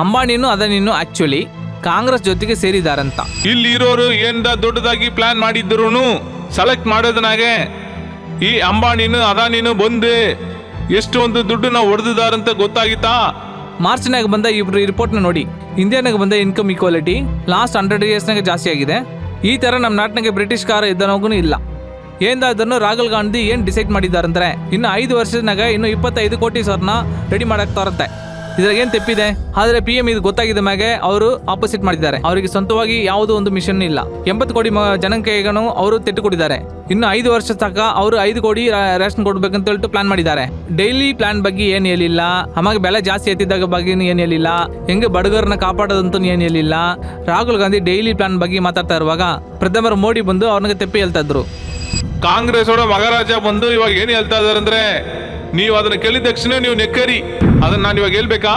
ಅಂಬಾನಿನು ಅದನ್ನಿನ್ನು ಆಕ್ಚುಲಿ ಕಾಂಗ್ರೆಸ್ ಜೊತೆಗೆ ಸೇರಿದಾರಂತ. ಇಲ್ಲಿ ಇರೋರು ಏನ್ದ ದೊಡ್ಡದಾಗಿ ಪ್ಲಾನ್ ಮಾಡಿದ್ರು ಸೆಲೆಕ್ಟ್ ಮಾಡೋದನಾಗೆ ಈ ಅಂಬಾನಿನು ಅದಾನಿನು ಬಂದು ಎಷ್ಟೊಂದು ದುಡ್ಡನ್ನ ಹೊಡೆದಿದಾರಂತ ಗೊತ್ತಾಗಿತ್ತಾ? ಮಾರ್ಚ್ನಾಗ ಬಂದ ಇಬ್ರು ರಿಪೋರ್ಟ್ನ ನೋಡಿ. ಇಂಡಿಯಾನಾಗ ಬಂದ ಇನ್ಕಮ್ ಈಕ್ವಾಲಿಟಿ ಲಾಸ್ಟ್ ಹಂಡ್ರೆಡ್ ಇಯರ್ಸ್ನಾಗ ಜಾಸ್ತಿ ಆಗಿದೆ. ಈ ಥರ ನಮ್ಮ ನಾಟ್ನಾಗೆ ಬ್ರಿಟಿಷ್ ಕಾರ ಇದ್ದನೋಗೂ ಇಲ್ಲ. ಏನಾದ್ರೂ ರಾಹುಲ್ ಗಾಂಧಿ ಏನ್ ಡಿಸೈಡ್ ಮಾಡಿದಾರಂದ್ರೆ ಇನ್ನು ಐದು ವರ್ಷದಾಗ ಇನ್ನು ಇಪ್ಪತ್ತೈದು ಕೋಟಿ ಸರ್ನ ರೆಡಿ ಮಾಡಕ್ ತರತ್ತೆ ಇದ್ರಾಗ ಏನ್ ತೆಪ್ಪಿದೆ? ಆದ್ರೆ ಪಿ ಎಂ ಇದು ಗೊತ್ತಾಗಿದ ಮ್ಯಾಗೆ ಅವರು ಆಪೋಸಿಟ್ ಮಾಡಿದ್ದಾರೆ. ಅವರಿಗೆ ಸ್ವಂತವಾಗಿ ಯಾವುದೋ ಒಂದು ಮಿಷನ್ ಇಲ್ಲ. ಎಂಬತ್ತು ಕೋಟಿ ಜನಕ್ಕೆ ಅವರು ತೆಟ್ಟು ಕೊಟ್ಟಿದ್ದಾರೆ ಇನ್ನು ಐದು ವರ್ಷ ತನಕ ಅವರು ಐದು ಕೋಟಿ ರೇಷನ್ ಕೊಡ್ಬೇಕಂತ ಹೇಳ್ಬಿಟ್ಟು ಪ್ಲಾನ್ ಮಾಡಿದ್ದಾರೆ. ಡೈಲಿ ಪ್ಲಾನ್ ಬಗ್ಗೆ ಏನ್ ಹೇಳಿಲ್ಲ. ಆಮೇಲೆ ಬೆಲೆ ಜಾಸ್ತಿ ಎತ್ತಿದಾಗ ಬಗ್ಗೆ ಏನ್ ಹೇಳಿಲ್ಲ. ಹೆಂಗೆ ಬಡಗರನ್ನ ಕಾಪಾಡೋದಂತೂ ಏನ್ ಹೇಳಿಲ್ಲ. ರಾಹುಲ್ ಗಾಂಧಿ ಡೈಲಿ ಪ್ಲಾನ್ ಬಗ್ಗೆ ಮಾತಾಡ್ತಾ ಇರುವಾಗ ಪ್ರಧಾನಿ ಮೋದಿ ಬಂದು ಅವ್ರನ್ನ ತೆಪ್ಪಿ ಹೇಳ್ತಾ ಇದ್ರು. ಕಾಂಗ್ರೆಸ್ ಅವರ ಮಹಾರಾಜ ಬಂದು ಇವಾಗ ಏನ್ ಹೇಳ್ತಾ ಇದಾರೆ ಅಂದ್ರೆ ನೀವು ಅದನ್ನ ಕೇಳಿದ ತಕ್ಷಣ ನೀವು ನೆಕ್ಕರಿ. ಅದನ್ನ ನಾನು ಇವಾಗ ಹೇಳ್ಬೇಕಾ?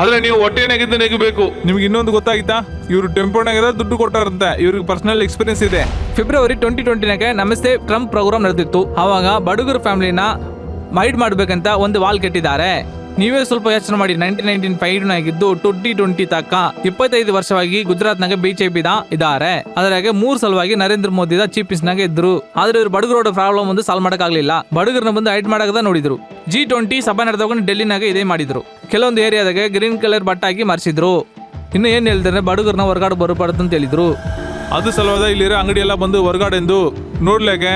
ಆದ್ರೆ ನೀವು ಹೊಟ್ಟೆ ನೆಗೆದು ನೆಗಬೇಕು. ನಿಮ್ಗೆ ಇನ್ನೊಂದು ಗೊತ್ತಾಗಿತ್ತಾ ಇವ್ರು ಟೆಂಪೋನಾಗ ದುಡ್ಡು ಕೊಟ್ಟಾರಂತೆ. ಇವ್ರಿಗೆ ಪರ್ಸನಲ್ ಎಕ್ಸ್ಪೀರಿಯನ್ಸ್ ಇದೆ. ಫೆಬ್ರವರಿ ಟ್ವೆಂಟಿ ಟ್ವೆಂಟಿನಾಗೆ ನಮಸ್ತೆ ಟ್ರಂಪ್ ಪ್ರೋಗ್ರಾಮ್ ನಡೆದಿತ್ತು. ಆವಾಗ ಬಡಗರ ಫ್ಯಾಮಿಲಿನ ಮೈಡ್ ಮಾಡ್ಬೇಕಂತ ಒಂದು ವಾಲ್ ಕೆಟ್ಟಿದ್ದಾರೆ. ನೀವೇ ಸ್ವಲ್ಪ ಯೋಚನೆ ಮಾಡಿ. ನೈನ್ಟೀನ್ ನೈನ್ಟೀನ್ ಫೈವ್ ಆಗಿದ್ದು ಟ್ವೆಂಟಿ ಟ್ವೆಂಟಿ ತಕ್ಕ ಇಪ್ಪತ್ತೈದು ವರ್ಷವಾಗಿ ಗುಜರಾತ್ನಾಗ ಬಿಜೆಪಿ ಇದಾರೆ ಅದ್ರಾಗೆ ಮೂರ್ ಸಲವಾಗಿ ನರೇಂದ್ರ ಮೋದಿ ಚೀಫ್ ಮಿನಿಸ್ಟರ್ನಾಗ ಇದ್ರು. ಆದ್ರೆ ಇವ್ರು ಬಡಗರೋಡ ಪ್ರಾಬ್ಲಮ್ ಒಂದು ಸಾಲ್ವ್ ಮಾಡಕ್ಕಾಗ್ಲಿಲ್ಲ. ಬಡಗರನ್ನ ಬಂದು ಹೈಡ್ ಮಾಡಕದ ನೋಡಿದ್ರು. ಜಿ ಟ್ವೆಂಟಿ ಸಭೆ ಡೆಲ್ಲಿ ಡೆಲ್ಲಿನಾಗ ಇದೇ ಮಾಡಿದ್ರು. ಕೆಲವೊಂದು ಏರಿಯಾದಾಗ ಗ್ರೀನ್ ಕಲರ್ ಬಟ್ಟೆ ಹಾಕಿ ಮರ್ಸಿದ್ರು. ಇನ್ನು ಏನ್ ಹೇಳಿದ್ರೆ ಬಡಗರನ್ನ ಹೊರಗಡೆ ಬರಬಾರ್ದು ಅಂತ ಹೇಳಿದ್ರು. ಅದು ಸಲುವಾದ ಇಲ್ಲಿರೋ ಅಂಗಡಿ ಎಲ್ಲ ಬಂದು ಹೊರಗಡೆಂದು ನೋಡ್ಲಿಕ್ಕೆ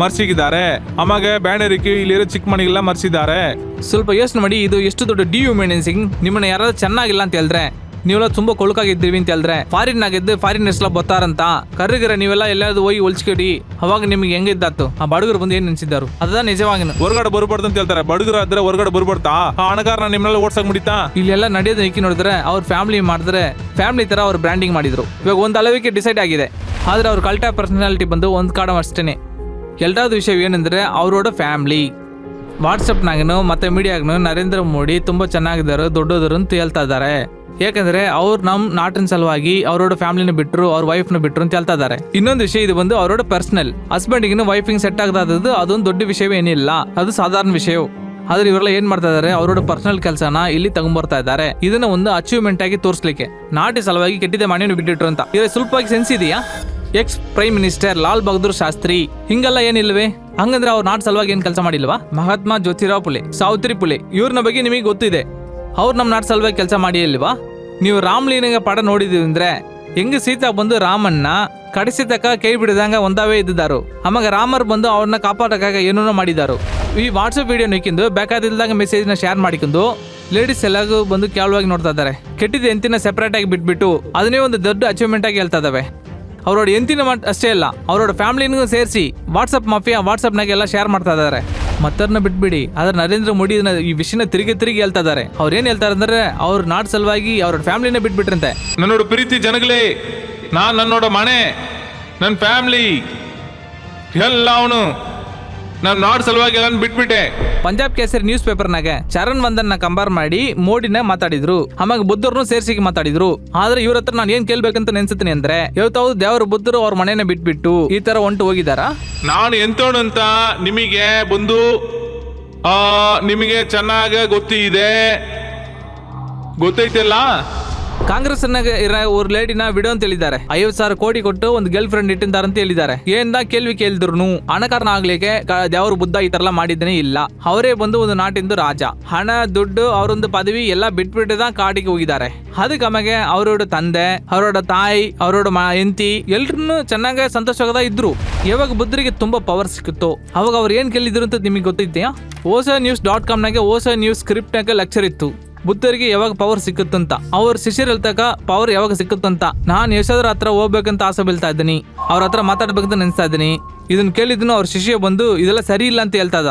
ಮರ್ಸಿಗಿದ್ದಾರೆ. ಆಮಾಗೆ ಬ್ಯಾನರ್ ಇಕ್ಕಿ ಇಲ್ಲಿರೋ ಚಿಕ್ಕ ಮನೆಗೆಲ್ಲ ಮರ್ಸಿದ್ದಾರೆ. ಸ್ವಲ್ಪ ಯೋಚನೆ ಮಾಡಿ, ಇದು ಎಷ್ಟು ದೊಡ್ಡ ಡಿಹ್ಯೂಮನೈಸಿಂಗ್ ನಿಮ್ಮನ್ನ ಯಾರಾದ್ರೂ ಚೆನ್ನಾಗಿಲ್ಲ ಅಂತ ಹೇಳಿದ್ರೆ. ನೀವೆಲ್ಲ ತುಂಬಾ ಕೊಳುಕಾಗಿದ್ದೀವಿ ಅಂತ ಹೇಳಿದ್ರೆ ಫಾರಿನ್ ಆಗಿದ್ದು ಫಾರಿನ್ ಎಲ್ಲ ಬರ್ತಾರಂತ. ಕರ್ರಿಗರ ನೀವೆಲ್ಲ ಎಲ್ಲಾದ್ರು ಹೋಗಿ ಹೊಲ್ಸ್ಕೊಡಿ ಅವಾಗ ನಿಮ್ಗೆ ಹೆಂಗಿದ್ದಾತು? ಆ ಬಡಗರು ಬಂದು ಏನ್ ನೆನ್ಸಿದ್ದಾರು? ಅದನ್ನ ನಿಜವಾಗಿನ. ಹೊರಗಡೆ ಬರ್ಬಾರ್ದು ಅಂತ ಹೇಳ್ತಾರೆ. ಬಡಗರು ಆದ್ರೆ ಹೊರಗಡೆ ಬರ್ಬಾರ್ದಾ? ಆ ಹಣಕಾರನ ನಿಮ್ಮೆಲ್ಲ ಓಡ್ಸಕ್ ಮುಡಿತಾ? ಇಲ್ಲೆಲ್ಲ ನಡೆಯೋದು ಏಕೆ ನೋಡಿದ್ರೆ ಅವ್ರ ಫ್ಯಾಮಿಲಿ ಮಾಡಿದ್ರೆ ಫ್ಯಾಮಿಲಿ ತರ ಅವ್ರು ಬ್ರ್ಯಾಂಡಿಂಗ್ ಮಾಡಿದ್ರು. ಇವಾಗ ಒಂದು ಅಲವಿಕೆ ಡಿಸೈಡ್ ಆಗಿದೆ. ಆದ್ರೆ ಅವ್ರ ಕಲ್ಟಾ ಪರ್ಸನಾಲಿಟಿ ಬಂದು ಒಂದು ಕಾಡ ಅಷ್ಟೇನೆ. ಎಲ್ಲಾದ ವಿಷಯ ಏನಂದ್ರೆ ಅವರೋಡ ಫ್ಯಾಮಿಲಿ ವಾಟ್ಸಪ್ನಾಗನು ಮತ್ತೆ ಮೀಡಿಯಾಗನು ನರೇಂದ್ರ ಮೋದಿ ತುಂಬಾ ಚೆನ್ನಾಗಿದ್ದಾರೆ ದೊಡ್ಡದರು ಅಂತ ಹೇಳ್ತಾ ಇದ್ದಾರೆ. ಯಾಕಂದ್ರೆ ಅವ್ರು ನಮ್ಮ ನಾಟನ್ ಸಲುವಾಗಿ ಅವರೋಡ ಫ್ಯಾಮಿಲಿನ ಬಿಟ್ಟರು ಅವ್ರ ವೈಫ್ನ ಬಿಟ್ಟರು ಅಂತ ಹೇಳ್ತಾ ಇದ್ದಾರೆ ಇನ್ನೊಂದು ವಿಷಯ ಇದು ಬಂದು ಅವರೋಡ ಪರ್ಸನಲ್ ಹಸ್ಬೆಂಡ್ಗಿನ ವೈಫಿಂಗ್ ಸೆಟ್ ಆಗದಾದದ್ದು ಅದೊಂದು ದೊಡ್ಡ ವಿಷಯವೇನಿಲ್ಲ ಅದು ಸಾಧಾರಣ ವಿಷಯ ಆದ್ರೆ ಇವರೆಲ್ಲ ಏನ್ ಮಾಡ್ತಾ ಇದಾರೆ? ಅವರೋಡ ಪರ್ಸನಲ್ ಕೆಲಸನ ಇಲ್ಲಿ ತಗೊಂಡ್ಬರ್ತಾ ಇದ್ದಾರೆ ಇದನ್ನ ಒಂದು ಅಚೀವ್ಮೆಂಟ್ ಆಗಿ ತೋರಿಸ್ಲಿಕ್ಕೆ. ನಾಟಿ ಸಲುವಾಗಿ ಕೆಟ್ಟಿದ್ದ ಮನೆಯನ್ನು ಬಿಟ್ಟಿಟ್ರು ಅಂತ. ಇದ್ರೆ ಸ್ವಲ್ಪವಾಗಿ ಸೆನ್ಸ್ ಇದೆಯಾ? Ex prime minister Lal Bahadur Shastri ಹಿಂಗೆಲ್ಲ ಏನಿಲ್ವೇ? ಹಂಗಂದ್ರೆ ಅವ್ರು ನಾಟ್ ಸಲುವಾಗಿ ಏನ್ ಕೆಲಸ ಮಾಡಿಲ್ವಾ? ಮಹಾತ್ಮ ಜ್ಯೋತಿರಾವ್ ಪುಲೆ, ಸಾವಿತ್ರಿ ಪುಲೆ ಇವ್ರನ್ನ ಬಗ್ಗೆ ನಿಮಗೆ ಗೊತ್ತಿದೆ. ಅವ್ರು ನಮ್ಮ ನಾಟ್ ಸಲುವಾಗಿ ಕೆಲಸ ಮಾಡಿ ಇಲ್ವಾ? ನೀವು ರಾಮ್ಲೀನಿಗೆ ಪಡ ನೋಡಿದೀವಿ ಅಂದ್ರೆ ಹೆಂಗ ಸೀತಾ ಬಂದು ರಾಮನ್ನ ಕಡಿಸಿ ಕೈ ಬಿಡದಂಗ ಒಂದಾವೇ ಇದ್ದಿದ್ದಾರು. ಆಮಾಗ ರಾಮರ್ ಬಂದು ಅವ್ರನ್ನ ಕಾಪಾಡಕ್ಕಾಗ ಏನೋ ಮಾಡಿದಾರು. ಈ ವಾಟ್ಸಪ್ ವಿಡಿಯೋ ನಿಕ್ಕಿಂದು ಬೇಕಾದಿಲ್ದಾಗ ಮೆಸೇಜ್ನ ಶೇರ್ ಮಾಡಿಕೊಂಡು ಲೇಡೀಸ್ ಎಲ್ಲಾಗೂ ಬಂದು ಕೇಳುವಾಗಿ ನೋಡ್ತಾ ಇದ್ದಾರೆ. ಕೆಟ್ಟಿದ್ದ ಎಂತಿನ ಸೆಪರೇಟ್ ಆಗಿ ಬಿಟ್ಬಿಟ್ಟು ಅದನ್ನೇ ಒಂದು ದೊಡ್ಡ ಅಚೀವ್ಮೆಂಟ್ ಆಗಿ ಹೇಳ್ತಾ ಇದಾವೆ ಅವರೋட ಎಂತಿನ ಅಷ್ಟೇ ಅಲ್ಲ ಅವರೋಡ ಫ್ಯಾಮಿಲಿನೂ ಸೇರಿಸಿ ವಾಟ್ಸಪ್ ಮಾಫಿಯಾ ವಾಟ್ಸಪ್ನಾಗೆಲ್ಲ ಶೇರ್ ಮಾಡ್ತಾ ಇದ್ದಾರೆ ಮತ್ತರ್ನ ಬಿಟ್ಬಿಡಿ. ಆದ್ರೆ ನರೇಂದ್ರ ಮೋದಿ ಈ ವಿಷಯನ ತಿರುಗಿ ತಿರುಗಿ ಹೇಳ್ತಾ ಇದ್ದಾರೆ ಅವ್ರು ಏನ್ ಹೇಳ್ತಾರೆ ಅಂದ್ರೆ, ಅವ್ರ ನಾಡ್ ಸಲುವಾಗಿ ಅವ್ರ ಫ್ಯಾಮಿಲಿನ ಬಿಟ್ಬಿಟ್ರಂತೆ. ನನ್ನೋಡ ಪ್ರೀತಿ ಜನಗಳೇ, ನಾನು ನನ್ನೋಡ ಮನೆ ನನ್ನ ಫ್ಯಾಮಿಲಿ, ಎಲ್ಲ ಅವನು. ನಾನು ನಾಡ್ ಸಲುವಾಗಿ ಎಲ್ಲ ಬಿಟ್ಬಿಟ್ಟೆ. ಪಂಜಾಬ್ ಕೇಸರಿ ನ್ಯೂಸ್ ಪೇಪರ್ನಾಗ ಚರಣ್ ವಂದನ್ನ ಕಂಬಾರ್ ಮಾಡಿ ಮೋಡಿನ ಮಾತಾಡಿದ್ರು. ಆಮ್ಯಾಗ ಬುದ್ಧರ್ನು ಸೇರ್ಸಿಗೆ ಮಾತಾಡಿದ್ರು. ಆದ್ರೆ ಇವ್ರ ಹತ್ರ ನಾನು ಏನ್ ಕೇಳ್ಬೇಕಂತ ನೆನ್ಸುತ್ತೀನಿ ಅಂದ್ರೆ ಇವತ್ತು ದೇವರ ಬುದ್ಧರು ಅವ್ರ ಮನೆನ ಬಿಟ್ಬಿಟ್ಟು ಈ ತರ ಹೊಂಟು ಹೋಗಿದಾರ? ನಾನು ಎಂತೋಣ ಅಂತ ನಿಮಗೆ ಬಂದು ನಿಮಗೆ ಚೆನ್ನಾಗ ಗೊತ್ತಿದೆ. ಗೊತ್ತೈತಲ್ಲ? ಕಾಂಗ್ರೆಸ್ ಇರೋ ಒಂದು ಲೇಡಿನ ವಿಡೋ ಅಂತ ಹೇಳಿದ್ದಾರೆ. ಐವತ್ ಸಾವಿರ ಕೋಟಿ ಕೊಟ್ಟು ಒಂದು ಗರ್ಲ್ ಫ್ರೆಂಡ್ ಇಟ್ಟಿದ್ದಾರೆ ಅಂತ ಹೇಳಿದ್ದಾರೆ. ಏನ್ದ ಕೇಳ್ವಿ ಕೇಳಿದ್ರು ಹಣಕಾರನ ಆಗ್ಲಿಕ್ಕೆ ದೇವ್ರ ಬುದ್ಧ ಈ ತರ ಎಲ್ಲ ಮಾಡಿದ್ದೇನೆ ಇಲ್ಲ. ಅವರೇ ಬಂದು ಒಂದು ನಾಟಿಂದು ರಾಜ. ಹಣ, ದುಡ್ಡು, ಅವರೊಂದು ಪದವಿ ಎಲ್ಲ ಬಿಟ್ಬಿಟ್ಟದ ಕಾಡಿಗೆ ಹೋಗಿದ್ದಾರೆ. ಅದಕ್ಕೆ ಅವರೋಡ ತಂದೆ, ಅವರೋಡ ತಾಯಿ, ಅವರೋಡ ಹೆಂಡತಿ ಎಲ್ರು ಚೆನ್ನಾಗಿ ಸಂತೋಷವಾಗದ ಇದ್ರು. ಯಾವಾಗ ಬುದ್ಧರಿಗೆ ತುಂಬಾ ಪವರ್ ಸಿಕ್ಕಿತ್ತು, ಅವಾಗ ಅವ್ರು ಏನ್ ಕೇಳಿದ್ರು ಅಂತ ನಿಮಗೆ ಗೊತ್ತಿದ್ಯಾ ಓಸ ನ್ಯೂಸ್ ಡಾಟ್ ಕಾಮ್ನಾಗೆ ಓಸ ನ್ಯೂಸ್ ಸ್ಕ್ರಿಪ್ಟ್ನಾಗ ಲೆಕ್ಚರ್ ಇತ್ತು. ಬುದ್ಧರಿಗೆ ಯಾವಾಗ ಪವರ್ ಸಿಕ್ಕುತ್ತಂತ? ಅವ್ರ ಶಿಷ್ಯರಲ್ತಕ ಪವರ್ ಯಾವಾಗ ಸಿಕ್ಕುತ್ತಂತ? ನಾನು ಯಶೋಧರ ಹತ್ರ ಹೋಗ್ಬೇಕಂತ ಆಸೆ ಬೀಳ್ತಾ ಇದ್ದೀನಿ. ಅವ್ರ ಹತ್ರ ಮಾತಾಡ್ಬೇಕಂತ ನೆನ್ಸ್ತಾ ಇದ್ದೀನಿ. ಇದನ್ನ ಕೇಳಿದ್ನು ಅವ್ರ ಶಿಷ್ಯ ಬಂದು, ಇದೆಲ್ಲ ಸರಿ ಇಲ್ಲ ಅಂತ ಹೇಳ್ತಾ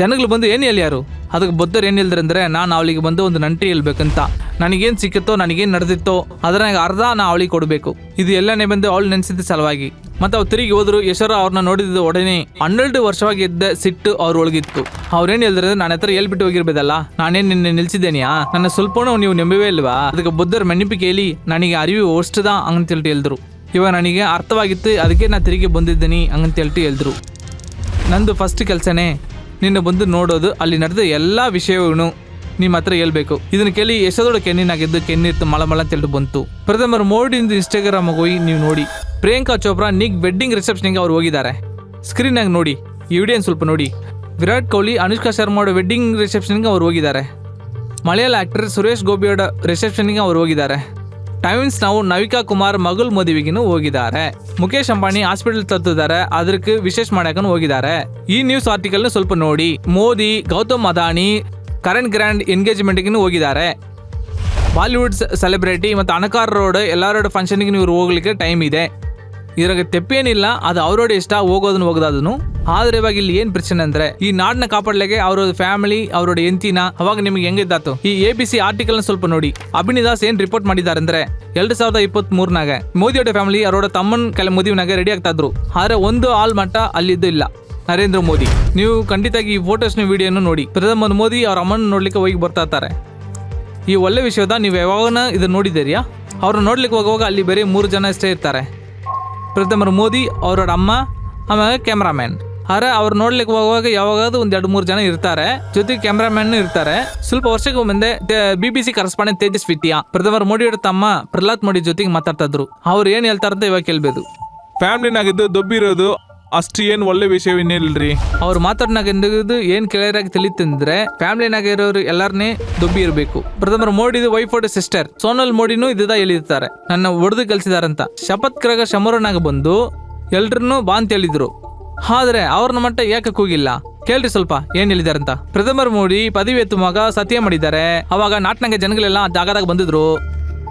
ಜನಗಳು ಬಂದು ಏನು ಹೇಳ್ಯಾರು ಅದಕ್ಕೆ ಬುದ್ಧರು ಏನು ಹೇಳಿದ್ರಂದ್ರೆ ನಾನು ಅವಳಿಗೆ ಬಂದು ಒಂದು ನಂಟಿ ಹೇಳ್ಬೇಕಂತ. ನನಗೇನು ಸಿಕ್ಕಿತ್ತೋ, ನನಗೇನು ನಡೆದಿತ್ತೋ ಅದ್ರಾಗ ಅರ್ಧ ನಾ ಅವಳಿಗೆ ಕೊಡಬೇಕು. ಇದು ಎಲ್ಲನೇ ಬಂದು ಅವಳು ನೆನೆಸಿದ ಸಲುವಾಗಿ. ಮತ್ತೆ ಅವ್ರು ತಿರುಗಿ ಹೋದ್ರು, ಯಶೋರ ಅವ್ರನ್ನ ನೋಡಿದ ಒಡನೆ ಹನ್ನೆರಡು ವರ್ಷವಾಗಿ ಇದ್ದ ಸಿಟ್ಟು ಅವ್ರ ಒಳಗಿತ್ತು. ಅವ್ರೇನ್ ಹೇಳಿದ್ರೆ ನನ್ನ ಹತ್ರ ಹೇಳ್ಬಿಟ್ಟು ಹೋಗಿರ್ಬೇದಲ್ಲ, ನಾನೇನ್ ನಿನ್ನೆ ನಿಲ್ಸಿದ್ದೇನೆಯಾ? ನನ್ನ ಸ್ವಲ್ಪನೂ ನೀವು ನೆಂಬವೇ ಇಲ್ವಾ? ಅದಕ್ಕೆ ಬುದ್ಧರ ಹೇಳಿ ನನಗೆ ಅರಿವು ಓಷ್ಟದ ಹಂಗಂತ ಹೇಳ್ಬಿಟ್ಟು ಹೇಳಿದ್ರು. ಇವಾಗ ನನಗೆ ಅರ್ಥವಾಗಿತ್ತು, ಅದಕ್ಕೆ ನಾನು ತಿರುಗಿ ಬಂದಿದ್ದೀನಿ ಹೇಳ್ಬಿಟ್ಟು ಹೇಳಿದ್ರು. ನಂದು ಫಸ್ಟ್ ಕೆಲಸನೇ ನಿನ್ನ ಬಂದು ನೋಡೋದು, ಅಲ್ಲಿ ನಡೆದ ಎಲ್ಲ ವಿಷಯವನ್ನು ನಿಮ್ಮ ಹತ್ರ ಹೇಳ್ಬೇಕು. ಇದನ್ನ ಕೇಳಿ ಯಶೋದೊಳ ಕೆನ್ನಿನಾಗಿದ್ದು ಕೆನ್ನಿತ್ತು ಮಳಮಳ ಹೇಳ್ಬಿಟ್ಟು ಬಂತು. ಪ್ರಥಮರು ಮೋಡಿಯಿಂದ ಇನ್ಸ್ಟಾಗ್ರಾಮ್ ಹೋಗಿ ನೀವು ನೋಡಿ. ಪ್ರಿಯಾಂಕಾ ಚೋಪ್ರಾ ನಿಗ್ ವೆಡ್ಡಿಂಗ್ ರಿಸೆಪ್ಷನ್ಗೆ ಅವ್ರು ಹೋಗಿದ್ದಾರೆ. ಸ್ಕ್ರೀನಾಗ ನೋಡಿ. ಈ ವಿಡಿಯೋ ಸ್ವಲ್ಪ ನೋಡಿ. ವಿರಾಟ್ ಕೊಹ್ಲಿ, ಅನುಷ್ಕಾ ಶರ್ಮಾ ವೆಡ್ಡಿಂಗ್ ರಿಸೆಪ್ಷನ್ಗೆ ಅವ್ರು ಹೋಗಿದ್ದಾರೆ. ಮಲಯಾಳ ಆಕ್ಟರ್ ಸುರೇಶ್ ಗೋಪಿಯವರ ರಿಸೆಪ್ಷನ್ಗೆ ಅವ್ರು ಹೋಗಿದ್ದಾರೆ. ಟೈಮ್ಸ್ ನಾವು ನವಿಕಾ ಕುಮಾರ್ ಮಗಳ ಮದುವೆಗಿನೂ ಹೋಗಿದ್ದಾರೆ. ಮುಖೇಶ್ ಅಂಬಾನಿ ಹಾಸ್ಪಿಟಲ್ ತತ್ತಿದ್ದಾರೆ. ಅದಕ್ಕೆ ವಿಶೇಷ ಮಾಡಕ್ಕೂ ಹೋಗಿದ್ದಾರೆ. ಈ ನ್ಯೂಸ್ ಆರ್ಟಿಕಲ್ ಸ್ವಲ್ಪ ನೋಡಿ. ಮೋದಿ, ಗೌತಮ್ ಅದಾನಿ ಕರಣ್ ಗ್ರ್ಯಾಂಡ್ ಎಂಗೇಜ್ಮೆಂಟ್ಗಿನೂ ಹೋಗಿದ್ದಾರೆ. ಬಾಲಿವುಡ್ ಸೆಲೆಬ್ರಿಟಿ ಮತ್ತು ಅಣಕಾರ ರೋಡ್ ಎಲ್ಲಾರೋಡ್ ಫಂಕ್ಷನ್ಗೆ ಇವ್ರು ಹೋಗ್ಲಿಕ್ಕೆ ಟೈಮ್ ಇದೆ. ಇದ್ರಾಗ ತೆಪ್ಪೇನಿಲ್ಲ. ಅದು ಅವರೋಡ ಇಷ್ಟ. ಹೋಗೋದನ್ನು ಹೋಗೋದನ್ನು ಆದ್ರೆ ಇವಾಗ ಇಲ್ಲಿ ಏನ್ ಪ್ರಶ್ನೆ ಅಂದ್ರೆ, ಈ ನಾಡನ್ನ ಕಾಪಾಡ್ಲಿಕ್ಕೆ ಅವ್ರ ಫ್ಯಾಮಿಲಿ ಅವರ ಎಂತಿನ ಅವಾಗ ನಿಮ್ಗೆ ಹೆಂಗಿದ್ದಾತು ಈ ಎ ಬಿ ಸಿ ಆರ್ಟಿಕಲ್ ಸ್ವಲ್ಪ ನೋಡಿ. ಅಭಿನಿದಾಸ್ ಏನ್ ರಿಪೋರ್ಟ್ ಮಾಡಿದ್ದಾರೆ ಅಂದ್ರೆ, ಎರಡ್ ಸಾವಿರದ ಇಪ್ಪತ್ತ್ ಮೂರ್ನಾಗ ಮೋದಿ ಅವರ ಫ್ಯಾಮಿಲಿ ಅವರೋಡ ತಮ್ಮನ್ ಕೆಲ ಮದುವಿನಾಗ ರೆಡಿ ಆಗ್ತಾ ಇದ್ರು. ಆದ್ರೆ ಒಂದು ಆಲ್ ಮಟ್ಟ ಅಲ್ಲಿದ್ದು ಇಲ್ಲ. ನರೇಂದ್ರ ಮೋದಿ. ನೀವು ಖಂಡಿತವಾಗಿ ಈ ಫೋಟೋಸ್ನ ವಿಡಿಯೋನು ನೋಡಿ. ಪ್ರಧಾನಿ ಮೋದಿ ಅವ್ರ ಅಮ್ಮನ ನೋಡ್ಲಿಕ್ಕೆ ಹೋಗಿ ಬರ್ತಾ ಇರ್ತಾರೆ. ಈ ಒಳ್ಳೆ ವಿಷಯದ ನೀವು ಯಾವಾಗ ಇದನ್ನ ನೋಡಿದ್ದೀರಿಯಾ ಅವ್ರನ್ನ ನೋಡ್ಲಿಕ್ಕೆ ಹೋಗುವಾಗ ಅಲ್ಲಿ ಬೇರೆ ಮೂರು ಜನ ಇಷ್ಟೇ ಇರ್ತಾರೆ. ಪ್ರಥಮರು ಮೋದಿ ಅವರ ಅಮ್ಮ, ಆಮೇಲೆ ಕ್ಯಾಮ್ರಾಮ್ಯಾನ್ ಆದ್ರೆ ಅವ್ರು ನೋಡ್ಲಿಕ್ಕೆ ಹೋಗುವಾಗ ಯಾವಾಗಾದ್ರೂ ಒಂದ್ ಎರಡು ಮೂರು ಜನ ಇರ್ತಾರೆ. ಜೊತೆಗೆ ಕ್ಯಾಮ್ರಾಮನ್ ಇರ್ತಾರೆ. ಸ್ವಲ್ಪ ವರ್ಷಕ್ಕೂ ಮುಂದೆ B B C correspondent Tejas Vidya ಪ್ರಧಾನ ಮೋದಿ ಅವರ ತಮ್ಮ ಪ್ರಹ್ಲಾದ್ ಮೋಡಿ ಜೊತೆಗೆ ಮಾತಾಡ್ತಾ ಇದ್ರು. ಅವ್ರು ಏನ್ ಹೇಳ್ತಾರಂತ ಇವಾಗ ಕೇಳ್ಬೋದು. ಫ್ಯಾಮ್ಲಿನಾಗಿದ್ದು ದೊಬ್ಬಿರೋದು ಅಷ್ಟು ಏನು ಒಳ್ಳೆ ವಿಷಯವೇನಿಲ್ರಿ ಅವ್ರು ಮಾತಾಡ್ನಾಗಿದ್ದು ಏನ್ ಕ್ಲಿಯರ್ ಆಗಿ ತಿಳಿತಂದ್ರೆ ಫ್ಯಾಮಿಲಿನಾಗ ಇರೋರು ಎಲ್ಲಾರನೇ ದೊಬ್ಬಿ ಇರಬೇಕು. ಪ್ರಥಮರು ಮೋಡಿದು ವೈಫ್ ಅವರ ಸಿಸ್ಟರ್ ಸೋನಲ್ ಮೋಡಿನೂ ಇದ್ದ ಹೇಳಿರ್ತಾರೆ ನನ್ನ ಒಡೆದು ಕಲ್ಸಿದಾರಂತ. ಕ್ರಗ ಶಮರನಾಗ ಬಂದು ಎಲ್ರನ್ನೂ ಬಾ ಅಂತ ಹೇಳಿದ್ರು. ಆದ್ರೆ ಅವ್ರನ್ನ ಮಟ್ಟ ಯಾಕೆ ಕೂಗಿಲ್ಲ? ಕೇಳ್ರಿ ಸ್ವಲ್ಪ ಏನ್ ಅಂತ. ಪ್ರಥಮರ್ ಮೋಡಿ ಪದವಿ ಎತ್ತು ಮಗ ಸತ್ಯ ಮಾಡಿದ್ದಾರೆ. ಅವಾಗ ನಾಟ್ನಂಗೆ ಜನಗಳೆಲ್ಲ ಆ ಜಾಗದಾಗ ಬಂದಿದ್ರು.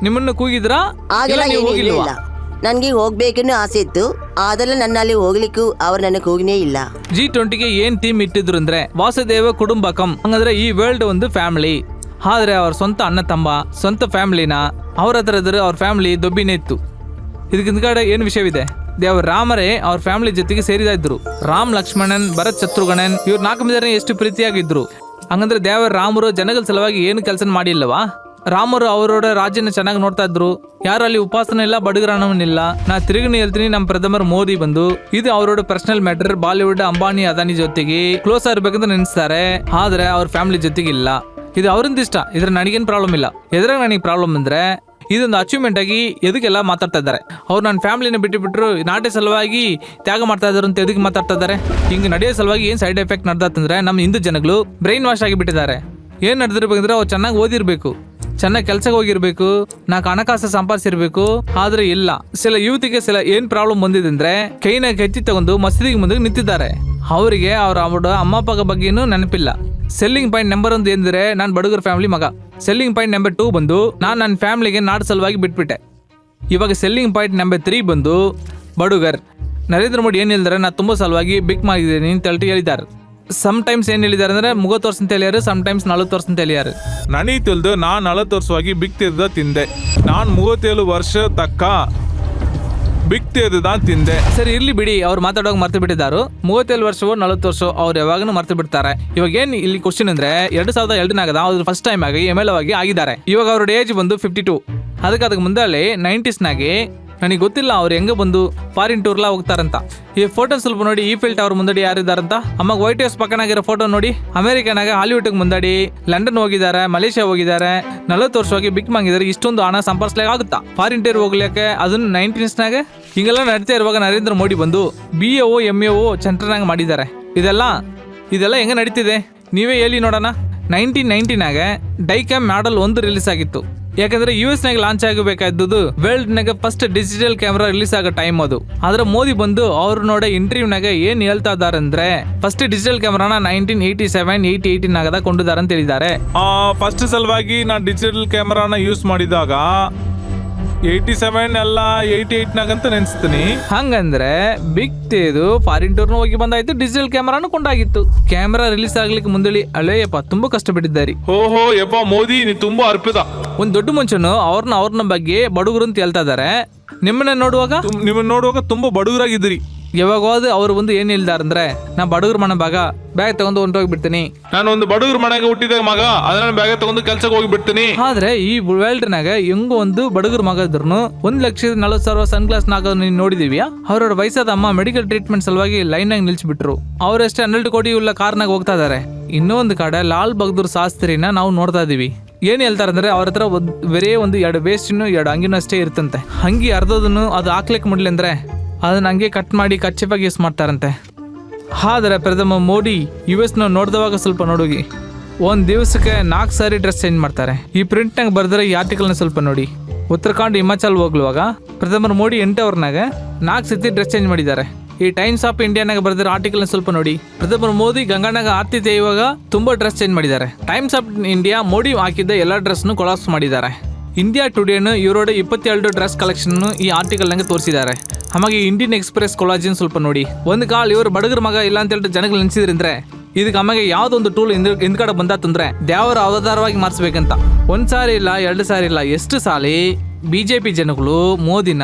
ನಿಮ್ಮನ್ನು ಕೂಗಿದ್ರಾ? ಆಗೆಲ್ಲ ಇಲ್ಲ ನೀವು ಏನೂ ಹೋಗಿಲ್ವಾ? ಇಲ್ಲ ನನ್ಗೆ ಹೋಗ್ಬೇಕನ್ನು ಆಸೆ ಇತ್ತು. ಆದ್ರೆ ನನ್ನ ಅಲ್ಲಿ ಹೋಗ್ಲಿಕ್ಕೂ ಅವ್ರು ನನ್ನ ಹೋಗಿನೇ ಇಲ್ಲ. ಜಿ ಟ್ವೆಂಟಿಗೆ ಏನ್ ಟೀಮ್ ಇಟ್ಟಿದ್ರು ಅಂದ್ರೆ ವಾಸುದೇವ ಕುಟುಂಬಕಂ ಹಂಗಂದ್ರೆ ಈ ವರ್ಲ್ಡ್ ಒಂದು ಫ್ಯಾಮಿಲಿ ಆದ್ರೆ ಅವ್ರ ಸ್ವಂತ ಅಣ್ಣ ತಮ್ಮ ಸ್ವಂತ ಫ್ಯಾಮಿಲಿನ ಅವ್ರ ಹತ್ರ ಇದ್ರೆ ಅವ್ರ ಫ್ಯಾಮಿಲಿ ದೊಬ್ಬಿನೇ ಇತ್ತು. ಇದಕ್ಕಿಂತ ಏನು ವಿಷಯವಿದೆ? ದೇವ್ರ ರಾಮರೇ ಅವ್ರ ಫ್ಯಾಮಿಲಿ ಜೊತೆಗೆ ಸೇರಿದ ಇದ್ರು. ರಾಮ್ ಲಕ್ಷ್ಮಣನ್, ಭರತ್ ಶತ್ರುಘ್ನನ್, ಇವ್ರ ನಾಲ್ಕು ಮಂದಿರ ಎಷ್ಟು ಪ್ರೀತಿಯಾಗಿದ್ರು. ಹಂಗಂದ್ರೆ ದೇವರ ರಾಮರು ಜನಗಳ ಸಲುವಾಗಿ ಏನು ಕೆಲಸ ಮಾಡಿಲ್ಲವಾ? ರಾಮರು ಅವರೋட ರಾಜ್ಯನ ಚೆನ್ನಾಗಿ ನೋಡ್ತಾ ಇದ್ರು. ಯಾರು ಅಲ್ಲಿ ಉಪಾಸನೆ ಇಲ್ಲ ಬಡಗರಾಣವನ್ನಿಲ್ಲ ನಾ ತಿರುಗಿನ ಹೇಳ್ತೀನಿ ನಮ್ಮ ಪ್ರಧಮರ್ ಮೋದಿ ಬಂದು. ಇದು ಅವರೋಡ personal matter Bollywood Ambani, Adani ಜೊತೆಗೆ ಕ್ಲೋಸ್ ಆಗಿರ್ಬೇಕಂತ ನೆನೆಸ್ತಾರೆ. ಆದ್ರೆ ಅವ್ರ ಫ್ಯಾಮಿಲಿ ಜೊತೆಗೆ ಇಲ್ಲ ಇದು ಅವ್ರಿಂದ ಇಷ್ಟ. ಇದ್ರ ನನಗೇನು ಪ್ರಾಬ್ಲಮ್ ಇಲ್ಲ. ಎದ್ರಾಗ ನನಗೆ ಪ್ರಾಬ್ಲಮ್ ಅಂದ್ರೆ ಇದೊಂದು ಅಚೀವ್ಮೆಂಟ್ ಆಗಿ ಎದಕ್ಕೆಲ್ಲ ಮಾತಾಡ್ತಾ ಇದ್ದಾರೆ. ಅವ್ರು ನನ್ನ ಫ್ಯಾಮಿಲಿನ ಬಿಟ್ಟು ಬಿಟ್ಟರು ನಾಟಿ ಸಲುವಾಗಿ ತ್ಯಾಗ ಮಾಡ್ತಾ ಇದ್ದಾರೆ ಅಂತ ಎದಕ್ಕೆ ಮಾತಾಡ್ತಾ ಇದ್ದಾರೆ? ಹಿಂಗೆ ನಡೆಯೋ ಸಲುವಾಗಿ ಏನು ಸೈಡ್ ಎಫೆಕ್ಟ್ ನಡ್ದತ್ತಂದ್ರೆ ನಮ್ಮ ಹಿಂದೂ ಜನಗಳು ಬ್ರೈನ್ ವಾಶ್ ಆಗಿ ಬಿಟ್ಟಿದ್ದಾರೆ ಏನು ನಡೆದಿರ್ಬೇಕಂದ್ರೆ ಅವ್ರು ಚೆನ್ನಾಗಿ ಓದಿರಬೇಕು. ಚೆನ್ನಾಗಿ ಕೆಲ್ಸಕ್ಕೆ ಹೋಗಿರ್ಬೇಕು. ನಾಲ್ಕು ಹಣಕಾಸು ಸಂಪಾದಿಸಿರ್ಬೇಕು. ಆದ್ರೆ ಇಲ್ಲ. ಸಿಲ ಯುವತಿಗೆ ಸಿಲ ಏನ್ ಪ್ರಾಬ್ಲಮ್ ಬಂದಿದೆ ಅಂದ್ರೆ ಕೈನ ಕೆತ್ತಿ ತಗೊಂಡು ಮಸೀದಿಗೆ ಮುಂದೆ ನಿಂತಿದ್ದಾರೆ. ಅವರಿಗೆ ಅವರ ಅವರ ಅಮ್ಮ ಅಪ್ಪಗ ಬಗ್ಗೆನೂ ನೆನಪಿಲ್ಲ. ಸೆಲ್ಲಿಂಗ್ ಪಾಯಿಂಟ್ ನಂಬರ್ ಒಂದು ಎಂದರೆ ನಾನು ಬಡಗರ ಫ್ಯಾಮಿಲಿ ಮಗ. ಸೆಲ್ಲಿಂಗ್ ಪಾಯಿಂಟ್ ನಂಬರ್ ಟೂ ಬಂದು ನಾನು ನನ್ನ ಫ್ಯಾಮಿಲಿಗೆ ನಾಡು ಸಲುವಾಗಿ ಬಿಟ್ಬಿಟ್ಟೆ. ಇವಾಗ ಸೆಲ್ಲಿಂಗ್ ಪಾಯಿಂಟ್ ನಂಬರ್ ತ್ರೀ ಬಂದು ಬಡುಗರ್. ನರೇಂದ್ರ ಮೋದಿ ಏನು ಹೇಳಿದಾರೆ? ನಾನು ತುಂಬ ಸಲುವಾಗಿ ಬಿಕ್ ಮಾಡಿದ್ದೀನಿ ಅಂತ ಹೇಳ್ಬಿಟ್ಟು ಹೇಳಿದ್ದಾರೆ. ಸಮ್ ಟೈಮ್ಸ್ ಏನು ಹೇಳಿದ್ದಾರೆ ಅಂದರೆ ಮುಗ ವರ್ಷ ಅಂತ ಹೇಳಿಯಾರು ಸಮ್ ಟೈಮ್ಸ್ ನಲವತ್ತು ವರ್ಷ ಅಂತ ಹೇಳಿಯಾರು. ನನಗೆ ತಿಳಿದು ನಾನು ನಲವತ್ತು ವರ್ಷವಾಗಿ ಬಿಕ್ ತಿರ್ದೋ ತಿಂದೆ. ನಾನು ಮೂವತ್ತೇಳು ವರ್ಷ ತಕ್ಕ ಬಿಗ್ ತೆರೆದ ತಿಂದೆ. ಸರಿ, ಇರ್ಲಿ ಬಿಡಿ, ಅವ್ರು ಮಾತಾಡೋಕೆ ಮರ್ತು ಬಿಟ್ಟಿದ್ದಾರು. ಮೂವತ್ತೇಳು ವರ್ಷವೋ ನಲವತ್ತು ವರ್ಷ ಅವ್ರು ಯಾವಾಗಲೂ ಮರ್ತು ಬಿಡ್ತಾರೆ. ಇವಾಗ ಏನ್ ಇಲ್ಲಿ ಕ್ವಶನ್ ಅಂದ್ರೆ, ಎರಡು ಸಾವಿರದ ಎರಡನಾಗದ ಅವ್ರು ಫಸ್ಟ್ ಟೈಮ್ ಆಗಿ ಎಂ ಎಲ್ ಆಗಿ ಆಗಿದ್ದಾರೆ. ಇವಾಗ ಅವ್ರ ಏಜ್ ಬಂದು ಫಿಫ್ಟಿ ಟೂ ಅದಕ್ಕೆ ಅದಕ್ಕೆ ಮುಂದೆ ನೈಂಟೀಸ್ನಾಗೆ ನನಗೆ ಗೊತ್ತಿಲ್ಲ ಅವ್ರು ಹೆಂಗೆ ಬಂದು ಫಾರಿನ್ ಟೂರ್ಲ ಹೋಗ್ತಾರಂತ. ಈ ಫೋಟೋ ಸ್ವಲ್ಪ ನೋಡಿ, ಈ ಫೀಲ್ಡ್ ಅವ್ರ ಮುಂದಡಿ ಯಾರಿದ್ದಾರಂತ? ಅಮ್ಮಗೆ ವೈಟ್ ಹೌಸ್ ಪಕ್ಕನಾಗಿರೋ ಫೋಟೋ ನೋಡಿ, ಅಮೆರಿಕನಾಗ ಹಾಲಿವುಡ್ಗೆ ಮುಂದಡಿ ಲಂಡನ್ ಹೋಗಿದ್ದಾರೆ ಮಲೇಷ್ಯಾ ಹೋಗಿದ್ದಾರೆ, ನಲವತ್ತು ಹೋಗಿ ಬಿಕ್ ಮಂಗಿದ್ದಾರೆ ಇಷ್ಟೊಂದು ಹಣ ಸಂಪಾದಿಸ್ಲಿಕ್ಕೆ ಆಗುತ್ತಾ? ಫಾರಿನ್ ಟೂರ್ ಹೋಗ್ಲಿಕ್ಕೆ ಅದನ್ನ ನೈನ್ಟೀನ್ಸ್ನಾಗ ಹಿಂಗೆಲ್ಲ ನಡೀತಾ ಇರುವಾಗ ನರೇಂದ್ರ ಮೋದಿ ಬಂದು B A O M A O ಮಾಡಿದ್ದಾರೆ. ಇದೆಲ್ಲ ಇದೆಲ್ಲ ಹೆಂಗೆ ನಡೀತಿದೆ? ನೀವೇ ಹೇಳಿ ನೋಡೋಣ. ನೈನ್ಟೀನ್ ನೈನ್ಟೀನಾಗೆ ಡೈಕ್ಯಾಮ್ ಮಾಡಲ್ ಒಂದು ರಿಲೀಸ್ ಆಗಿತ್ತು. ಯಾಕಂದ್ರೆ ಯು ಎಸ್ ನಾಗ ಲಾಂಚ್ ಆಗಬೇಕಾದದ್ದು ವರ್ಲ್ಡ್ ನಾಗ ಫಸ್ಟ್ ಡಿಜಿಟಲ್ ಕ್ಯಾಮ್ರಾ ರಿಲೀಸ್ ಆಗೋ ಟೈಮ್ ಅದು. ಆದ್ರೆ ಮೋದಿ ಬಂದು ಅವ್ರು ನೋಡ ಇಂಟರ್ವ್ಯೂನಾಗ ಏನ್ ಹೇಳ್ತಾ ಇದಾರೆ ಅಂದ್ರೆ first digital ಕ್ಯಾಮ್ರಾನ nineteen eighty seven eighty eighteen ಆಗದ ಕೊಂಡಿದ್ದಾರೆ ಅಂತ ಹೇಳಿದ್ದಾರೆ. ಫಸ್ಟ್ ಸಲುವಾಗಿ ನಾನು ಡಿಜಿಟಲ್ ಕ್ಯಾಮ್ರಾನ ಯೂಸ್ ಮಾಡಿದಾಗ ಏಯ್ಟಿ ಸೆವೆನ್ ಎಲ್ಲ ಏಯ್ಟಿ ಏಯ್ಟ್ನಾಗಂತ ನೆನೆಸ್ತೀನಿ. ಹಂಗಂದ್ರೆ ಬಿಗ್ ತೇದು ಫಾರಿನ್ ಟೂರ್ನು ಹೋಗಿ ಬಂದಾಯ್ತು ಡಿಜಿಟಲ್ ಕ್ಯಾಮ್ರಾನು ಕೊಂಡಾಗಿತ್ತು. ಕ್ಯಾಮರಾ ರಿಲೀಸ್ ಆಗ್ಲಿಕ್ಕೆ ಮುಂದಳಿ ಅಳೆಯಪ್ಪ ತುಂಬಾ ಕಷ್ಟಪಟ್ಟಿದ್ದಾರೆ. ಓಹೋ ಯಪ್ಪ ಮೋದಿ ನೀ ತುಂಬಾ ಅರ್ಪಿತ. ಒಂದ್ ದೊಡ್ಡ ಮನುಷ್ಯನು ಅವ್ರನ್ನ ಅವ್ರನ್ನ ಬಗ್ಗೆ ಬಡುಗರು ಅಂತ ಹೇಳ್ತಾ ಇದಾರೆ. ನಿಮ್ಮನ್ನ ನೋಡುವಾಗ? ನಿಮ್ಮನ್ನ ನೋಡುವಾಗ ತುಂಬಾ ಬಡವರಾಗಿದ್ದೀರಿ. ಯಾವಾಗ ಹೋದ್ ಅವ್ರು ಬಂದು ಏನ್ ಹೇಳ್ದಾರಂದ್ರೆ ನಾ ಬಡುಗರ ಮನೆ ಬಾಗ ಬ್ಯಾಗ್ ತಗೊಂಡು ಹೊಂಟೋಗ್ಬಿಡ್ತೀನಿ ನಾನು ಒಂದು ಬಡವ್ರ ಮನೆಗೆ ಹುಟ್ಟಿದ ಮಗ ಅದನ್ನ ಬ್ಯಾಗ ತಗೊಂಡು ಕೆಲ್ಸಕ್ಕೆ ಹೋಗಿ ಬಿಡ್ತೀನಿ ಆದ್ರೆ ಈ ವರ್ಲ್ಡ್ನಾಗ ಹೆಂಗೋ ಒಂದು ಬಡುಗರ ಮಗ ಇದ್ರು ಒಂದ್ ಲಕ್ಷದ ನಲವತ್ತು ಸಾವಿರ ಸನ್ ಗ್ಲಾಸ್ ನಾಗ ನೀನ್ ನೋಡಿದೀವ್ಯಾ ಅವ್ರವ್ರ ವಯಸ್ಸಾದ ಅಮ್ಮ ಮೆಡಿಕಲ್ ಟ್ರೀಟ್ಮೆಂಟ್ ಸಲುವಾಗಿ ಲೈನ್ ನಾಗ ನಿಲ್ಸ್ಬಿಟ್ರು. ಅವ್ರಷ್ಟೇ ಹನ್ನೆರಡು ಕೋಟಿ ಉಳ್ಳ ಕಾರ್ನಾಗ ಹೋಗ್ತಾ ಇದಾರೆ. ಇನ್ನೊಂದು ಕಡೆ ಲಾಲ್ ಬಹದ್ದೂರ್ ಶಾಸ್ತ್ರಿನ ನಾವು ನೋಡ್ತಾ ಇದೀವಿ. ಏನ್ ಹೇಳ್ತಾರಂದ್ರೆ ಅವ್ರ ಹತ್ರ ಒಂದ್ ಬರೇ ಒಂದು ಎರಡು ವೇಸ್ಟಿನು ಎರಡು ಅಂಗಿನೂ ಅಷ್ಟೇ ಇರುತ್ತಂತೆ ಹಂಗಿ ಅರ್ಧದನ್ನು ಅದು ಹಾಕ್ಲಿಕ್ಕೆ ಮುಡ್ಲಿ ಅಂದ್ರೆ ಅದನ್ನ ಹಂಗೆ ಕಟ್ ಮಾಡಿ ಕಚ್ಚೆಪಾಗಿ ಯೂಸ್ ಮಾಡ್ತಾರಂತೆ. ಆದರೆ ಪ್ರಥಮ ಮೋದಿ ಯು ಎಸ್ನ ನೋಡಿದವಾಗ ಸ್ವಲ್ಪ ನೋಡೋಗಿ. ಒಂದು ದಿವಸಕ್ಕೆ ನಾಲ್ಕು ಸಾರಿ ಡ್ರೆಸ್ ಚೇಂಜ್ ಮಾಡ್ತಾರೆ. ಈ ಪ್ರಿಂಟ್ನಾಗ ಬರ್ದ್ರೆ ಈ ಆರ್ಟಿಕಲ್ನ ಸ್ವಲ್ಪ ನೋಡಿ. ಉತ್ತರಾಖಂಡ್, ಹಿಮಾಚಲ್ ಹೋಗ್ಲುವಾಗ ಪ್ರಧಾನಿ ಮೋದಿ ಎಂಟವ್ರನಾಗ ನಾಲ್ಕು ಸತಿ ಡ್ರೆಸ್ ಚೇಂಜ್ ಮಾಡಿದ್ದಾರೆ. ಈ ಟೈಮ್ಸ್ ಆಫ್ ಇಂಡಿಯಾನಾಗ ಬರೆದಿರೋ ಆರ್ಟಿಕಲ್ ಸ್ವಲ್ಪ ನೋಡಿ. ಪ್ರಧಾನಿ ಮೋದಿ ಗಂಗಾನಾಗ ಆರ್ತಿ ಇವಾಗ ತುಂಬಾ ಡ್ರೆಸ್ ಚೇಂಜ್ ಮಾಡಿದ್ದಾರೆ. ಟೈಮ್ಸ್ ಆಫ್ ಇಂಡಿಯಾ ಮೋಡಿ ಹಾಕಿದ್ದ ಎಲ್ಲ ಡ್ರೆಸ್ನು ಕೊಲಾಪ್ಸ್ ಮಾಡಿದ್ದಾರೆ. ಇಂಡಿಯಾ ಟುಡೇನು ಇವರೋಡ ಇಪ್ಪತ್ತೆರಡು ಡ್ರೆಸ್ ಕಲೆಕ್ಷನ್ ಈ ಆರ್ಟಿಕಲ್ನಾಗ ತೋರಿಸಿದ್ದಾರೆ. ಆಮೇಲೆ ಇಂಡಿಯನ್ ಎಕ್ಸ್ಪ್ರೆಸ್ ಕೊಲಾಜಿನ್ ಸ್ವಲ್ಪ ನೋಡಿ. ಒಂದು ಕಾಲ್ ಇವರು ಬಡಗರ ಮಗ ಇಲ್ಲ ಅಂತ ಹೇಳಿ ಜನಗಳು ನೆನ್ಸಿದ್ರಂದ್ರೆ, ಇದಕ್ಕೆ ಆಮೇಲೆ ಯಾವ್ದೊಂದು ಟೂಲ್ ಹಿಂದ್ ಹಿಂದ್ಗಡೆ ಬಂದಾತಂದ್ರೆ ದೇವರ ಅವತಾರವಾಗಿ ಮಾಡಿಸ್ಬೇಕಂತ. ಒಂದ್ ಸಾರಿ ಇಲ್ಲ, ಎರಡು ಸಾರಿ ಇಲ್ಲ, ಎಷ್ಟು ಸಾರಿ ಬಿಜೆಪಿ ಜನಗಳು ಮೋದಿನ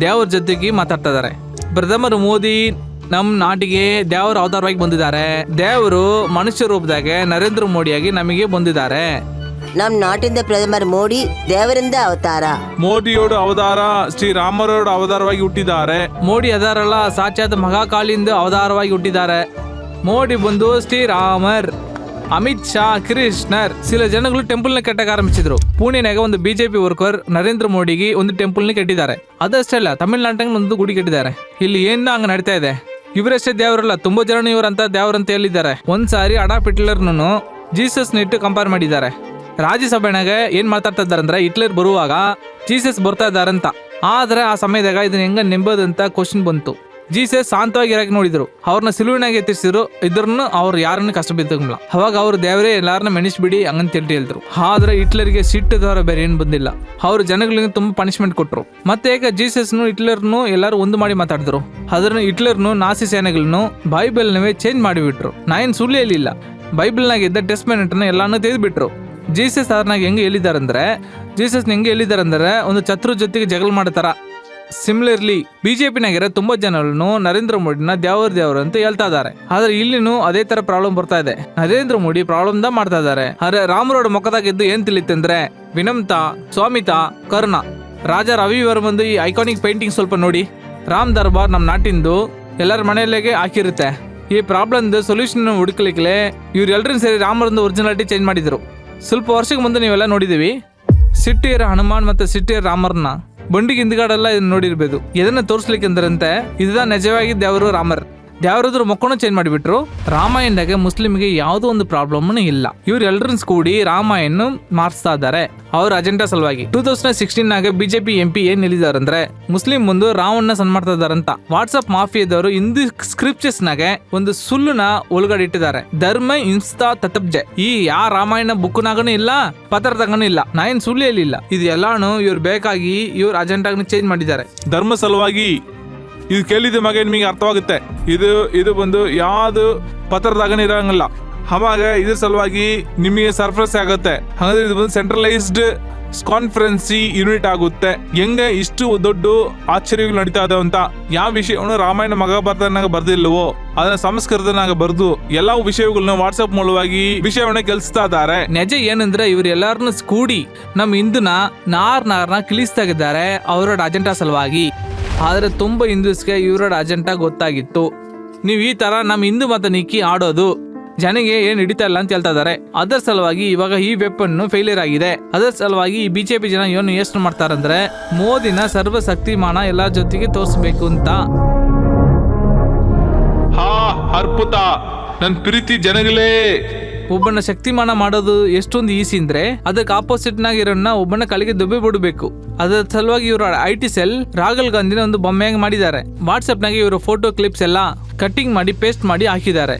ದೇವರ ಜೊತೆಗೆ ಮಾತಾಡ್ತಾ ಇದ್ದಾರೆ ಪ್ರಥಮರು ಮೋದಿ ನಮ್ಮ ನಾಟಿಗೆ ದೇವರ ಅವತಾರವಾಗಿ ಬಂದಿದ್ದಾರೆ. ದೇವರು ಮನುಷ್ಯ ರೂಪದಾಗೆ ನರೇಂದ್ರ ಮೋದಿಯಾಗಿ ನಮಗೆ ಬಂದಿದ್ದಾರೆ. ನಮ್ ನಾಟಿಂದ ಪ್ರಥಮರ್ ಮೋಡಿ ದೇವರಿಂದ ಅವತಾರ. ಮೋದಿಯೋಡು ಅವತಾರ ಶ್ರೀರಾಮರೋಡು ಅವತಾರವಾಗಿ ಹುಟ್ಟಿದ್ದಾರೆ. ಮೋಡಿ ಅದಾರಲ್ಲ, ಸಾಕ್ಷಾತ್ ಮಹಾಕಾಳಿಯಿಂದ ಅವತಾರವಾಗಿ ಹುಟ್ಟಿದ್ದಾರೆ. ಮೋಡಿ ಬಂದು ಶ್ರೀರಾಮರ್ ಅಮಿತ್ ಶಾ, ಕೃಷ್ಣರ್, ಸಿಲ ಜನಗಳು ಟೆಂಪಲ್ನ ಕಟ್ಟಕ್ಕೆ ಆರಂಭಿಸಿದ್ರು. ಪುಣೆನಾಗ ಒಂದು ಬಿಜೆಪಿ ವರ್ಕರ್ ನರೇಂದ್ರ ಮೋದಿಗೆ ಒಂದು ಟೆಂಪಲ್ನ ಕಟ್ಟಿದ್ದಾರೆ. ಅದಷ್ಟೇ ಅಲ್ಲ ತಮಿಳ್ನಾಡಿನಾಗ ಒಂದು ಗುಡಿ ಕಟ್ಟಿದ್ದಾರೆ. ಇಲ್ಲಿ ಏನ ಹಂಗ ನಡೀತಾ ಇದೆ? ಇವರಷ್ಟೇ ದೇವರಲ್ಲ, ತುಂಬಾ ಜನ ಇವರಂತ ದೇವರಂತ ಹೇಳಿದ್ದಾರೆ ಒಂದ್ಸಾರಿ ಅಡಾ ಪಿಟ್ಲರ್ನೂ ಜೀಸಸ್ ಇಟ್ಟು ಕಂಪೇರ್ ಮಾಡಿದ್ದಾರೆ. ರಾಜ್ಯಸಭೆನಾಗ ಏನ್ ಮಾತಾಡ್ತಾ ಇದ್ದಾರೆ ಅಂದ್ರೆ ಹಿಟ್ಲರ್ ಬರುವಾಗ ಜೀಸಸ್ ಬರ್ತಾ ಇದ್ದಾರಂತ. ಆದ್ರೆ ಆ ಸಮಯದಾಗ ಇದನ್ನ ಹೆಂಗ ನೆಂಬೋದಂತ ಕ್ವಶನ್ ಬಂತು. ಜೀಸಸ್ ಶಾಂತವಾಗಿ ಇರಕ್ಕೆ ನೋಡಿದ್ರು. ಅವ್ರನ್ನ ಸಿಲುವಿನಾಗ ಎತ್ತಿಸಿದ್ರು ಇದ್ರನ್ನು ಅವ್ರು ಯಾರನ್ನು ಕಷ್ಟ ಬಿದ್ದಂಗಿಲ್ಲ. ಅವಾಗ ಅವ್ರು ದೇವರೇ, ಎಲ್ಲಾರನ್ನ ಮೆಣಿಸ್ಬಿಡಿ ಹಂಗಂತ ಹೇಳಿ ಹೇಳಿದ್ರು ಆದ್ರೆ ಹಿಟ್ಲರ್ಗೆ ಸಿಟ್ಟದವರ ಬೇರೆ ಏನು ಬಂದಿಲ್ಲ. ಅವ್ರು ಜನಗಳಿಗೆ ತುಂಬಾ ಪನಿಷ್ಮೆಂಟ್ ಕೊಟ್ರು. ಮತ್ತೆ ಈಗ ಜೀಸಸ್ನು, ಹಿಟ್ಲರ್ನು ಎಲ್ಲರೂ ಒಂದು ಮಾಡಿ ಮಾತಾಡಿದ್ರು. ಅದ್ರನ್ನು ಹಿಟ್ಲರ್ನು, ನಾಸಿ ಸೇನೆಗಳನ್ನು ಬೈಬಲ್ನವೇ ಚೇಂಜ್ ಮಾಡಿಬಿಟ್ರು. ನಾ ಏನು ಸುಳ್ಳು ಹೇಳಿಲ್ಲ. ಬೈಬಲ್ನಾಗ ಇದ್ದ ಟೆಸ್ಟ್ಮೆಂಟ್ನ ಎಲ್ಲಾನು ತೆಗೆದ್ಬಿಟ್ರು. ಜೀಸಸ್ ಅದ್ರನಾಗ ಹೆಂಗೆ ಹೇಳಿದ್ದಾರೆ ಅಂದರೆ ಜೀಸಸ್ ಹೆಂಗೆ ಹೇಳಿದಾರಂದ್ರೆ ಒಂದು ಚತುರ ಜೊತೆಗೆ ಜಗಳ ಮಾಡ್ತಾರ ಸಿಮಿಲರ್ಲಿ ಬಿಜೆಪಿನಾಗಿರೋ ತುಂಬಾ ಜನರನ್ನು ನರೇಂದ್ರ ಮೋದಿನ ದೇವರ ದೇವರು ಅಂತ ಹೇಳ್ತಾ ಇದ್ದಾರೆ. ಆದ್ರೆ ಇಲ್ಲಿನೂ ಅದೇ ತರ ಪ್ರಾಬ್ಲಮ್ ಬರ್ತಾ ಇದೆ. ನರೇಂದ್ರ ಮೋದಿ ಪ್ರಾಬ್ಲಮ್ ದ ಮಾಡ್ತಾ ಇದಾರೆ ಆದ್ರೆ ರಾಮರೋಡ್ ಮುಖದಾಗಿದ್ದು ಏನ್ ತಿಳಿತಂದ್ರೆ ವಿನಮ್ತ, ಸ್ವಾಮಿತಾ, ಕರ್ಣ. ರಾಜ ರವಿವರ್ಮಂದು ಈ ಐಕಾನಿಕ್ ಪೇಂಟಿಂಗ್ ಸ್ವಲ್ಪ ನೋಡಿ. ರಾಮ್ ದರ್ಬಾರ್ ನಮ್ಮ ನಾಟಿಂದು ಎಲ್ಲರ ಮನೆಯಲ್ಲಿಗೆ ಹಾಕಿರುತ್ತೆ. ಈ ಪ್ರಾಬ್ಲಮ್ದು ಸೊಲ್ಯೂಷನ್ ಹುಡುಕ್ಲಿಕ್ಕೆ ಇವ್ರೆಲ್ಲರೂ ಸೇರಿ ರಾಮರಂದು ಒರಿಜಿನಾಲಿಟಿ ಚೇಂಜ್ ಮಾಡಿದ್ರು. ಸ್ವಲ್ಪ ವರ್ಷಕ್ಕೆ ಮುಂದೆ ನೀವೆಲ್ಲ ನೋಡಿದ್ದೀವಿ. ಸಿಟ್ಟಿಯರ ಹನುಮಾನ್ ಮತ್ತು ಸಿಟ್ಟಿಯರ ರಾಮರ್ನ ಬಂಡಿಗೆ ಹಿಂದ್ಗಡೆಲ್ಲ ಇದನ್ನ ನೋಡಿರ್ಬೋದು. ಇದನ್ನ ತೋರಿಸ್ಲಿಕ್ಕೆ ಅಂದ್ರಂತೆ? ಇದನ್ನ ನಿಜವಾಗಿ ಅವರು ರಾಮರ್. ದೇವರದ್ರ ಮಕ್ಕಳು ಚೇಂಜ್ ಮಾಡಿಬಿಟ್ರು, ರಾಮಾಯಣದಾಗೆ ಮುಸ್ಲಿಮ್ಗೆ ಯಾವುದೋ ಒಂದು ಪ್ರಾಬ್ಲಮ್ ಇಲ್ಲ. ಇವ್ರು ಎಲ್ಲರನ್ನ ಕೂಡಿ ರಾಮಾಯಣ ಮಾರ್ಸ್ತಾ ಇದ್ದಾರೆ ಅವ್ರ ಅಜೆಂಡಾ ಸಲುವಾಗಿ. ಟೂ ತೌಸಂಡ್ ಸಿಕ್ಸ್ಟೀನ್ ನಾಗ ಬಿಜೆಪಿ ಎಂ ಪಿ ಏನ್ ಹೇಳಿದಾರಂದ್ರೆ ಮುಸ್ಲಿಂ ಮುಂದೆ ರಾವಣ್ಣ ಸನ್ಮಾಡ್ತಾ ಇದಾರಂತ ವಾಟ್ಸ್ಆಪ್ ಮಾಫಿಯಾದವರು ಹಿಂದಿ ಸ್ಕ್ರಿಪ್ಚರ್ಸ್ ನಾಗೆ ಒಂದು ಸುಳ್ಳುನ ಒಳಗಡೆ ಇಟ್ಟಿದ್ದಾರೆ. ಧರ್ಮ ಇನ್ಸ್ತಾ ತತಬ್ಜೆ. ಈ ಯಾ ರಾಮಾಯಣ ಬುಕ್ನಾಗನು ಇಲ್ಲ, ಪತ್ರದಾಗನು ಇಲ್ಲ ನಾ ಏನ್ ಸುಳ್ಳು ಹೇಳಿಲ್ಲ ಇದು ಎಲ್ಲಾನು ಇವ್ರು ಬೇಕಾಗಿ ಇವ್ರ ಅಜೆಂಡಾಗ ಚೇಂಜ್ ಮಾಡಿದ್ದಾರೆ. ಧರ್ಮ ಸಲುವಾಗಿ ಇದು ಕೇಳಿದ ಮಗ ನಿಮಗೆ ಅರ್ಥವಾಗುತ್ತೆ. ಇದು ಇದು ಬಂದು ಯಾವ್ದು ಪತ್ರದಾಗನೇ ಇರಂಗಿಲ್ಲ. ಅವಾಗ ಇದ್ರ ಸಲುವಾಗಿ ನಿಮಗೆ ಸರ್ಫ್ರಸ್ ಆಗುತ್ತೆ. ಹಾಗಾದ್ರೆ ಇದು ಬಂದು ಸೆಂಟ್ರಲೈಸ್ಡ್ ಕಾನ್ಫರೆನ್ಸಿ ಯೂನಿಟ್ ಆಗುತ್ತೆ. ಹೆಂಗೆ ಇಷ್ಟು ದೊಡ್ಡ ಆಶ್ಚರ್ಯಗಳು ನಡೀತಾ ಇದೆ ಅಂತ ಯಾವ ವಿಷಯವನ್ನು ರಾಮಾಯಣ ಮಹಾಭಾರತನಾಗ ಬರ್ದಿಲ್ವೋ ಅದನ್ನ ಸಂಸ್ಕೃತನಾಗ ಬರ್ದು ಎಲ್ಲಾ ವಿಷಯಗಳನ್ನ ವಾಟ್ಸ್ಆಪ್ ಮೂಲವಾಗಿ ವಿಷಯವನ್ನ ಕೆಲ್ಸ್ತಾ ಇದ್ದಾರೆ. ನಿಜ ಏನಂದ್ರೆ ಇವ್ರು ಎಲ್ಲಾರನ್ನು ಕೂಡಿ ನಮ್ಮ ಹಿಂದಿನ ನಾರ್ ನಾರ್ನ ಕಿಳಿಸ್ತಾಗಿದ್ದಾರೆ ಅವರ ಅಜೆಂಡಾ ಸಲುವಾಗಿ. ಆದ್ರೆ ತುಂಬ ಹಿಂದೂಸ್ಗೆ ಇವರ ಅಜೆಂಟ ಗೊತ್ತಾಗಿತ್ತು. ನೀವು ಈ ತರ ನಮ್ಮ ಹಿಂದೂ ಮತ ನಿಕ್ಕಿ ಆಡೋದು. ಜನಗೆ ಏನು ಹಿಡಿತಾ ಇಲ್ಲ ಅಂತ ಹೇಳ್ತಾ ಇದ್ದಾರೆ ಅದರ ಸಲುವಾಗಿ ಇವಾಗ ಈ ವೆಪನ್ ಫೇಲಿಯರ್ ಆಗಿದೆ. ಅದರ ಸಲುವಾಗಿ ಈ ಬಿಜೆಪಿ ಜನ ಏನು ಯೋಚನೆ ಮಾಡ್ತಾರಂದ್ರೆ, ಮೋದಿನ ಸರ್ವಶಕ್ತಿಮಾನ ಎಲ್ಲ ಜೊತೆಗೆ ತೋರಿಸ್ಬೇಕು ಅಂತ. ಹಾ, ಅರ್ಪುತ. ನನ್ನ ಪ್ರೀತಿ ಜನಗಳೇ. ಒಬ್ಬನ ಶಕ್ತಿಮಾನ ಮಾಡೋದು ಎಷ್ಟೊಂದು ಈಸಿ ಅಂದ್ರೆ ಅದಕ್ಕೆ ಆಪೋಸಿಟ್ ನಾಗ ಇರೋನ್ನ ಒಬ್ಬನ ಕಲಿಗೆ ದುಬ್ಬೆ ಬಿಡಬೇಕು. ಅದರ ಸಲುವಾಗಿ ಇವರು ಐ ಟಿ ಸೆಲ್ ರಾಹುಲ್ ಗಾಂಧಿನ ಒಂದು ಬೊಮ್ಮೆಯಾಗಿ ಮಾಡಿದ್ದಾರೆ. ವಾಟ್ಸ್ಆಪ್ ನಾಗೆ ಇವರು ಫೋಟೋ ಕ್ಲಿಪ್ಸ್ ಎಲ್ಲ ಕಟ್ಟಿಂಗ್ ಮಾಡಿ ಪೇಸ್ಟ್ ಮಾಡಿ ಹಾಕಿದ್ದಾರೆ.